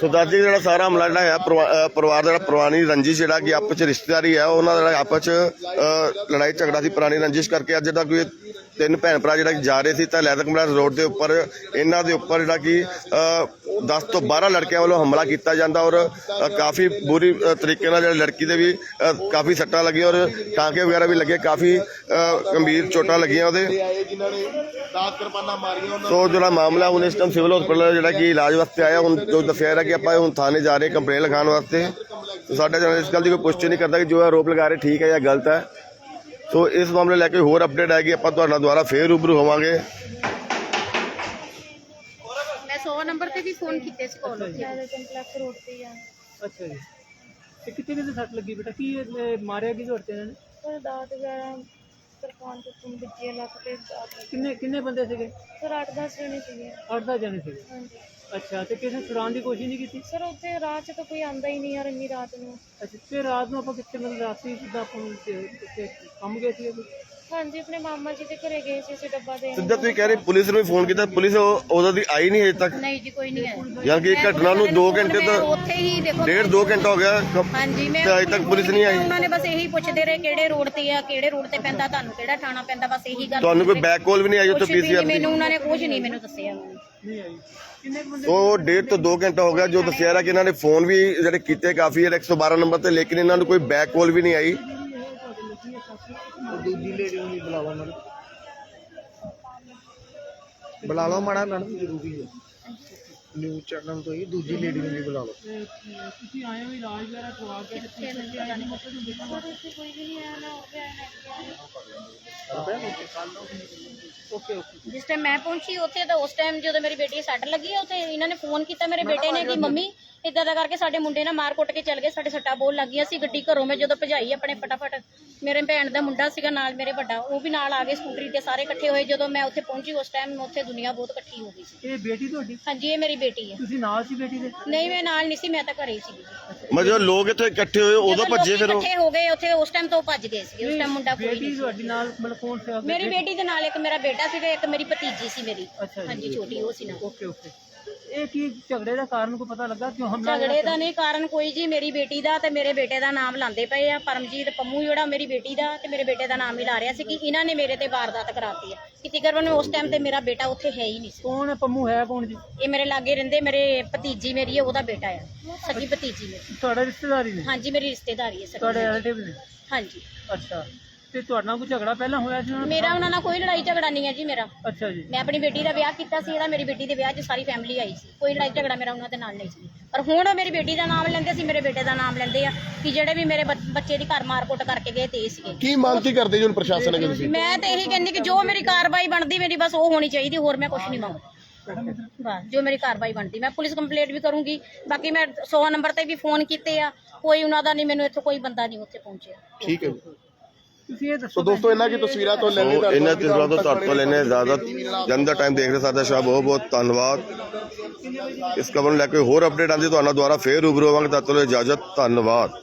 ਸੋ ਦਾਦੀ ਜੀ ਜਿਹੜਾ ਸਾਰਾ ਹਮਲਾ ਜਿਹੜਾ ਹੈ ਪਰਿਵਾ- ਅ, ਪਰਿਵਾਰ ਦਾ ਜਿਹੜਾ ਪੁਰਾਣੀ ਰੰਜਿਸ਼ ਜਿਹੜਾ ਕਿ ਆਪਸ ਚ ਰਿਸ਼ਤੇਦਾਰੀ ਹੈ ਉਹਨਾਂ ਦਾ ਜਿਹੜਾ ਆਪਸ ਚ ਅਹ ਲੜਾਈ ਝਗੜਾ ਸੀ ਪੁਰਾਣੀ ਰੰਜਿਸ਼ ਕਰਕੇ ਅੱਜ ਜਿਹੜਾ ਕੋਈ ਤਿੰਨ ਭੈਣ ਭਰਾ ਜਿਹੜਾ ਕਿ ਜਾ ਰਹੇ ਸੀ ਤਾਂ ਲੈਦਕਮਲਾ ਰੋਡ ਦੇ ਉੱਪਰ, ਇਹਨਾਂ ਦੇ ਉੱਪਰ ਜਿਹੜਾ ਕਿ 10 ਤੋਂ 12 ਲੜਕਿਆਂ ਵੱਲੋਂ ਹਮਲਾ ਕੀਤਾ ਜਾਂਦਾ ਔਰ ਕਾਫੀ ਬੁਰੀ ਤਰੀਕੇ ਨਾਲ ਜਿਹੜੀ ਲੜਕੀ ਦੇ ਵੀ ਕਾਫੀ ਸੱਟਾਂ ਲੱਗੀਆਂ ਔਰ ਟਾਂਕੇ ਵਗੈਰਾ ਵੀ ਲੱਗੇ, ਕਾਫੀ ਗੰਭੀਰ ਚੋਟਾਂ ਲੱਗੀਆਂ ਉਹਦੇ। ਸੋ ਜਿਹੜਾ ਮਾਮਲਾ ਹੁਣ ਇਸ ਟਾਈਮ ਸਿਵਲ ਹਸਪੀਟਲ ਜਿਹੜਾ ਕਿ ਇਲਾਜ ਵਾਸਤੇ ਆਇਆ, ਹੁਣ ਜੋ ਦੱਸਿਆ ਰਿਹਾ ਕਿ ਆਪਾਂ ਹੁਣ ਥਾਣੇ ਜਾ ਰਹੇ ਕੰਪਲੇਨ ਲਿਖਾਉਣ ਵਾਸਤੇ। ਸੋ ਸਾਡਾ ਚੈਨਲ ਇਸ ਗੱਲ ਦੀ ਕੋਈ ਪੁਸ਼ਟੀ ਨਹੀਂ ਕਰਦਾ ਕਿ ਜੋ ਆਰੋਪ ਲਗਾ ਰਹੇ ਠੀਕ ਹੈ ਜਾਂ ਗਲਤ ਹੈ। ਸੋ ਇਸ ਮਾਮਲੇ ਲੈ ਕੇ ਹੋਰ ਅਪਡੇਟ ਆਏਗੀ ਆਪਾਂ ਤੁਹਾਡੇ ਨਾਲ ਦੁਬਾਰਾ ਫੇਰ ਰੂਬਰੂ ਹੋਵਾਂਗੇ ਮੈਂ 100 ਨੰਬਰ ਤੇ ਵੀ ਫੋਨ ਕੀਤੇ ਸੀ ਕਾਲ ਜ਼ਿਆਦਾ ਕੰਪਲੈਕਸ ਰੋਡ ਤੇ ਹੀ ਆ ਅੱਛਾ ਜੀ ਤੇ ਕਿੱਥੇ ਕਿੱਥੇ ਸੱਟ ਲੱਗੀ ਬੇਟਾ ਕੀ ਇਹ ਮਾਰਿਆ ਕੀ ਤੁਹਾਡੇ ਇਹਨਾਂ ਨੇ ਪਰ ਦਾਤ ਵਗੈਰਾ ਸਰਪੰਚ ਤੁਮ ਤੇ ਕਿੰਨੇ ਕਿੰਨੇ ਬੰਦੇ ਸੀਗੇ? ਸਰ 8-10 ਜਣੇ ਸੀਗੇ। 8-10 ਜਣੇ ਸੀਗੇ? ਹਾਂਜੀ। ਅੱਛਾ ਤੇ ਕਿਸੇ ਛੁਡਾਉਣ ਦੀ ਕੋਸ਼ਿਸ਼ ਨਹੀਂ ਕੀਤੀ? ਸਰ ਉੱਥੇ ਰਾਹ 'ਚ ਤਾਂ ਕੋਈ ਆਂਦਾ ਹੀ ਨਹੀਂ ਯਾਰ ਇੰਨੀ ਰਾਤ ਨੂੰ। ਅੱਛਾ ਤੇ ਰਾਤ ਨੂੰ ਆਪਾਂ ਕਿੱਥੇ ਮਤਲਬ ਰਾਤੀ ਜਿੱਦਾਂ ਆਪਾਂ ਨੂੰ ਤੇ- ਕਿੱਥੇ ਕੰਮ ਗਏ ਸੀ ਹਾਂਜੀ ਆਪਣੇ ਮਾਮਾ ਜੀ ਦੇ ਘਰੇ ਗਏ ਸੀ ਅਸੀਂ ਡੱਬਾ ਦੇਣ। ਸਿੱਧਾ ਤੁਸੀਂ ਕਹਿ ਰਹੇ ਪੁਲਿਸ ਨੂੰ ਵੀ ਫੋਨ ਕੀਤਾ ਪੁਲਿਸ ਉਹ- ਉਦੋਂ ਦੀ ਆਈ ਨਹੀਂ ਹਜੇ ਤੱਕ। ਨਹੀਂ ਜੀ ਕੋਈ ਨਹੀਂ ਆਇਆ ਯਾਰ ਕਿ ਇਹ ਘਟਨਾ ਨੂੰ 2 ਘੰਟੇ ਮੈਂ ਤੋਂ ਉੱਥੇ ਹੀ ਦੇਖੋ ਡੇਢ 2 ਘੰਟਾ ਹੋ ਗਿਆ ਕ- ਹਾਂਜੀ ਮੈਂ ਤੇ ਅਜੇ ਤੱਕ ਪੁਲਿਸ ਨਹੀਂ ਆਈ। ਉਹਨਾਂ ਨੇ ਬਸ ਇਹੀ ਪੁੱਛਦੇ ਰਹੇ ਕਿਹੜੇ ਰੋਡ ਤੇ ਆ ਕਿਹੜੇ ਰੋਡ ਤੇ ਪੈਂਦਾ ਤੁਹਾਨੂੰ ਕਿਹੜਾ ਥਾਣਾ ਪੈਂਦਾ ਬਸ ਇਹੀ ਗੱਲ ਤੁਹਾਨੂੰ ਕੋਈ ਬੈਕ ਕਾਲ ਵੀ ਨਹੀਂ ਆਈ ਉੱਥੇ ਕੁਛ ਵੀ ਪੀਸੀਆਰ ਨਹੀਂ, ਦੀ? ਮੈਨੂੰ ਉਹਨਾਂ ਨੇ ਕੁਝ ਨਹੀਂ ਮੈਨੂੰ ਦੱਸਿਆ। ਉਹਨਾਂ ਨੇ ਨਹੀਂ ਆਈ। ਕਿੰਨੇ ਕੁ ਬੰਦੇ ਉਹ ਡੇਢ ਤੋਂ 2 ਘੰਟਾ ਹੋ ਗਿਆ ਜੋ ਦੱਸਿਆ ਰਿਹਾ ਕਿ ਇਹਨਾਂ ਨੇ ਫੋਨ ਵੀ ਜਿਹੜੇ ਕੀਤੇ ਕਾਫੀ ਹੈ 112 ਨੰਬਰ ਤੇ ਲੇਕਿਨ ਇਹਨਾਂ ਨੂੰ ਕੋਈ ਬੈਕ ਕਾਲ ਵੀ ਨਹੀਂ ਆਈ। ਦੂਜੀ ਲੇਡੀ ਨੂੰ ਵੀ ਬੁਲਾਓ ਮੈਡਮ ਬੁਲਾ ਲਓ ਮਾੜਾ ਮੈਡਮ ਜ਼ਰੂਰੀ ਹੈ। ਨਿਊਜ਼ ਚੈਨਲ ਤੋਂ ਹੀ ਦੂਜੀ ਲੇਡੀ ਨੂੰ ਵੀ ਬੁਲਾ ਲਓ। ਤੇ, ਅਹ, ਤੁਸੀਂ ਆਏ ਹੋ ਇਲਾਜ ਵਗੈਰਾ ਕਰਵਾ ਕੇ ਤੇ ਵਾਲੇ ਆਏ ਨਹੀਂ ਮੌਕੇ ਤੇ ਦੇਖੋ। ਕੋਈ ਵੀ ਨਹੀਂ ਆਇਆ ਨਾ ਹੋ ਗਿਆ ਓਕੇ ਓਕੇ। ਜਿਸ ਟਾਈਮ ਮੈਂ ਪਹੁੰਚੀ ਉੱਥੇ ਤਾਂ ਉਸ ਟਾਈਮ ਜਦੋਂ ਮੇਰੀ ਬੇਟੀ ਸੱਟ ਲੱਗੀ ਆ, ਉੱਥੇ ਇਹਨਾਂ ਨੇ ਫੋਨ ਕੀਤਾ ਮੇਰੇ ਬੇਟੇ ਨੇ ਕਿ ਮੰਮੀ ਇਦਾਂ ਦਾ ਕਰਕੇ ਸਾਡੇ ਮੁੰਡੇ ਨਾਲ ਮਾਰ ਕੁੱਟ ਕੇ ਚੱਲ ਗਏ ਸਾਡੇ ਸੱਟਾਂ ਬੋਲ ਲੱਗੀਆਂ ਸੀ ਗੱਡੀ ਘਰੋਂ ਮੈਂ ਜਦੋਂ ਭਜਾਈ ਆਪਣੇ ਫਟਾਫਟ ਮੇਰੇ ਭੈਣ ਦਾ ਮੁੰਡਾ ਸੀਗਾ ਨਾਲ ਮੇਰੇ ਵੱਡਾ ਉਹ ਵੀ ਨਾਲ ਆ ਗਏ ਸਕੂਟਰੀ ਤੇ ਸਾਰੇ ਇਕੱਠੇ ਹੋਏ ਜਦੋਂ ਮੈਂ ਉੱਥੇ ਪਹੁੰਚੀ ਉਸ ਟਾਈਮ ਉੱਥੇ ਦੁਨੀਆ ਬਹੁਤ ਇਕੱਠੀ ਹੋ ਗਈ ਸੀ। ਇਹ ਬੇਟੀ ਤੁਹਾਡੀ? ਹਾਂਜੀ ਇਹ ਮੇਰੀ ਬੇਟੀ ਹੈ ਤੁਸੀਂ ਨਾਲ ਸੀ ਬੇਟੀ ਦੇ? ਨਹੀਂ ਮੈਂ ਨਾਲ ਨਹੀਂ ਸੀ ਮੈਂ ਤਾਂ ਘਰੇ ਹੀ ਸੀ ਮਤਲਬ ਲੋਕ ਇੱਥੇ ਇਕੱਠੇ ਹੋਏ ਉਦੋਂ ਜਦੋਂ ਭੱਜੇ ਫਿਰ ਉਹ? ਇਕੱਠੇ ਹੋ ਗਏ ਉੱਥੇ ਉਸ ਟਾਈਮ ਤੋਂ ਉਹ ਭੱਜ ਗਏ ਸੀ ਉਸ ਟਾਈਮ ਮੁੰਡਾ ਕੋਈ ਬੇਟੀ ਨਹੀਂ ਸੀ। ਤੁਹਾਡੀ ਨਾਲ ਮਤਲਬ ਕੌਣ ਸੀ? ਮੇਰੀ ਬੇਟੀ ਦੇ ਨਾਲ ਇੱਕ ਮੇਰਾ ਬੇਟਾ ਸੀਗਾ ਇੱਕ ਮੇਰੀ ਭਤੀਜੀ ਸੀ ਮੇਰੀ। ਅੱਛਾ ਜੀ ਹਾਂਜੀ ਛੋਟੀ ਉਹ ਸੀ ਨਾ। Okay okay. ਇਹ ਕੀ ਝਗੜੇ ਦਾ ਕਾਰਨ ਕੋਈ ਪਤਾ ਲੱਗਾ? ਕਿਉਂ ਹਮਲਾ ਝਗੜੇ ਦਾ ਨਹੀਂ ਕਾਰਨ ਕੋਈ ਜੀ ਮੇਰੀ ਬੇਟੀ ਦਾ ਤੇ ਮੇਰੇ ਬੇਟੇ ਦਾ ਨਾਮ ਲਾਉਂਦੇ ਪਏ ਆ। ਪਰਮਜੀਤ ਪੰਮੂ ਜਿਹੜਾ ਮੇਰੀ ਬੇਟੀ ਦਾ ਤੇ ਮੇਰੇ ਬੇਟੇ ਦਾ ਨਾਮ ਹੀ ਲਾ ਰਿਹਾ ਸੀ ਕਿ ਇਹਨਾਂ ਨੇ ਮੇਰੇ ਤੇ ਵਾਰਦਾਤ ਕਰਾਤੀ ਹੈ ਕਿ ਤਕਰੀਬਨ ਉਸ ਟਾਈਮ ਤੇ ਮੇਰਾ ਬੇਟਾ ਉੱਥੇ ਹੈ ਹੀ ਨਹੀਂ ਸੀ। ਕੌਣ ਹੈ ਪੰਮੂ ਹੈ ਕੌਣ ਜੀ? ਇਹ ਮੇਰੇ ਲਾਗੇ ਰਹਿੰਦੇ ਮੇਰੇ ਭਤੀਜੀ ਮੇਰੀ ਹੈ ਉਹਦਾ ਬੇਟਾ ਆ। ਸਗੀ ਭਤੀਜੀ ਮੇਰੀ। ਤੁਹਾਡਾ ਰਿਸ਼ਤੇਦਾਰੀ ਨੇ? ਹਾਂਜੀ ਮੇਰੀ ਰਿਸ਼ਤੇਦਾਰੀ ਹੈ ਤੁਹਾਡੇ ਸਗੀ ਰਿਲੇਟਿਵ ਨੇ? ਹਾਂਜੀ। ਅੱਛਾ। ਤੇ ਤੁਹਾਡੇ ਨਾਲ ਕੋਈ ਝਗੜਾ ਪਹਿਲਾਂ ਹੋਇਆ ਸੀ ਉਹਨਾਂ ਨਾਲ? ਮੇਰਾ ਉਹਨਾਂ ਨਾਲ ਕੋਈ ਲੜਾਈ ਝਗੜਾ ਨਹੀਂ ਹੈ ਜੀ ਮੇਰਾ। ਅੱਛਾ ਜੀ। ਮੈਂ ਆਪਣੀ ਬੇਟੀ ਦਾ ਵਿਆਹ ਕੀਤਾ ਸੀ ਇਹਦਾ ਮੇਰੀ ਬੇਟੀ ਦੇ ਵਿਆਹ 'ਚ ਸਾਰੀ ਫੈਮਿਲੀ ਆਈ ਸੀ। ਕੋਈ ਲੜਾਈ ਝਗੜਾ ਮੇਰਾ ਉਹਨਾਂ ਦੇ ਨਾਲ ਨਹੀਂ ਸੀ। ਪਰ ਹੁਣ ਉਹ ਮੇਰੀ ਬੇਟੀ ਦਾ ਨਾਮ ਲੈਂਦੇ ਸੀ ਮੇਰੇ ਬੇਟੇ ਦਾ ਨਾਮ ਲੈਂਦੇ ਆ ਕਿ ਜਿਹੜੇ ਵੀ ਮੇਰੇ ਬੱਚ- ਬੱਚੇ ਦੀ ਘਰ ਮਾਰਕੁੱਟ ਕਰਕੇ ਗਏ ਤੇ ਇਹ ਸੀਗੇ। ਕੀ ਮੰਗ ਕੀ ਕਰਦੇ ਜੀ ਹੁਣ ਪ੍ਰਸ਼ਾਸਨ ਅੱਗੇ ਤੁਸੀਂ? ਮੈਂ ਤਾਂ ਇਹੀ ਕਹਿੰਦੀ ਕਿ ਜੋ ਮੇਰੀ ਕਾਰਵਾਈ ਬਣਦੀ ਮੇਰੀ ਬਸ ਉਹ ਹੋਣੀ ਚਾਹੀਦੀ ਹੋਰ ਮੈਂ ਕੁਝ ਨਹੀਂ ਮੰਗਦੀ। ਬਸ ਜੋ ਮੇਰੀ ਕਾਰਵਾਈ ਬਣਦੀ। ਮੈਂ ਪੁਲਿਸ ਕੰਪਲੇਂਟ ਵੀ ਕਰੂੰਗੀ। ਬਾਕੀ ਮੈਂ 100 ਨੰਬਰ ਤੇ ਵੀ ਫੋਨ ਕੀਤੇ ਆ। ਕੋਈ ਉਹਨਾਂ ਦਾ ਨਹੀਂ ਮੈਨੂੰ ਇੱਥੇ ਕੋਈ ਬੰਦਾ ਨਹੀਂ ਉੱਥੇ ਪਹੁੰਚਿਆ। ਠੀਕ ਹੈ ਜੀ। ਤੁਸੀਂ ਇਹ ਦੱਸੋ ਸੋ ਦੋਸਤੋ ਇਹਨਾਂ ਕੀ ਤਸਵੀਰਾਂ ਤੋਂ ਲੈਣੇ ਸੋ ਇਹਨਾਂ ਤਸਵੀਰਾਂ ਤੋਂ ਤੁਹਾਡੇ ਤੋਂ ਲੈਣੇ ਜ਼ਿਆਦਾ ਜਨ ਦਾ ਟਾਈਮ ਦੇਖ ਰਹੇ ਸਾਡਾ ਸ਼ਾਹ ਬਹੁਤ ਬਹੁਤ ਧੰਨਵਾਦ। ਇਸ ਖਬਰ ਨੂੰ ਲੈ ਕੇ ਹੋਰ ਅਪਡੇਟ ਆਉਂਦੀ ਤੁਹਾਡਾ ਦੁਆਰਾ ਫੇਰ ਰੂਬਰੂ ਹੋਵਾਂਗੇ ਤੱਕ ਲਈ ਇਜਾਜ਼ਤ ਧੰਨਵਾਦ।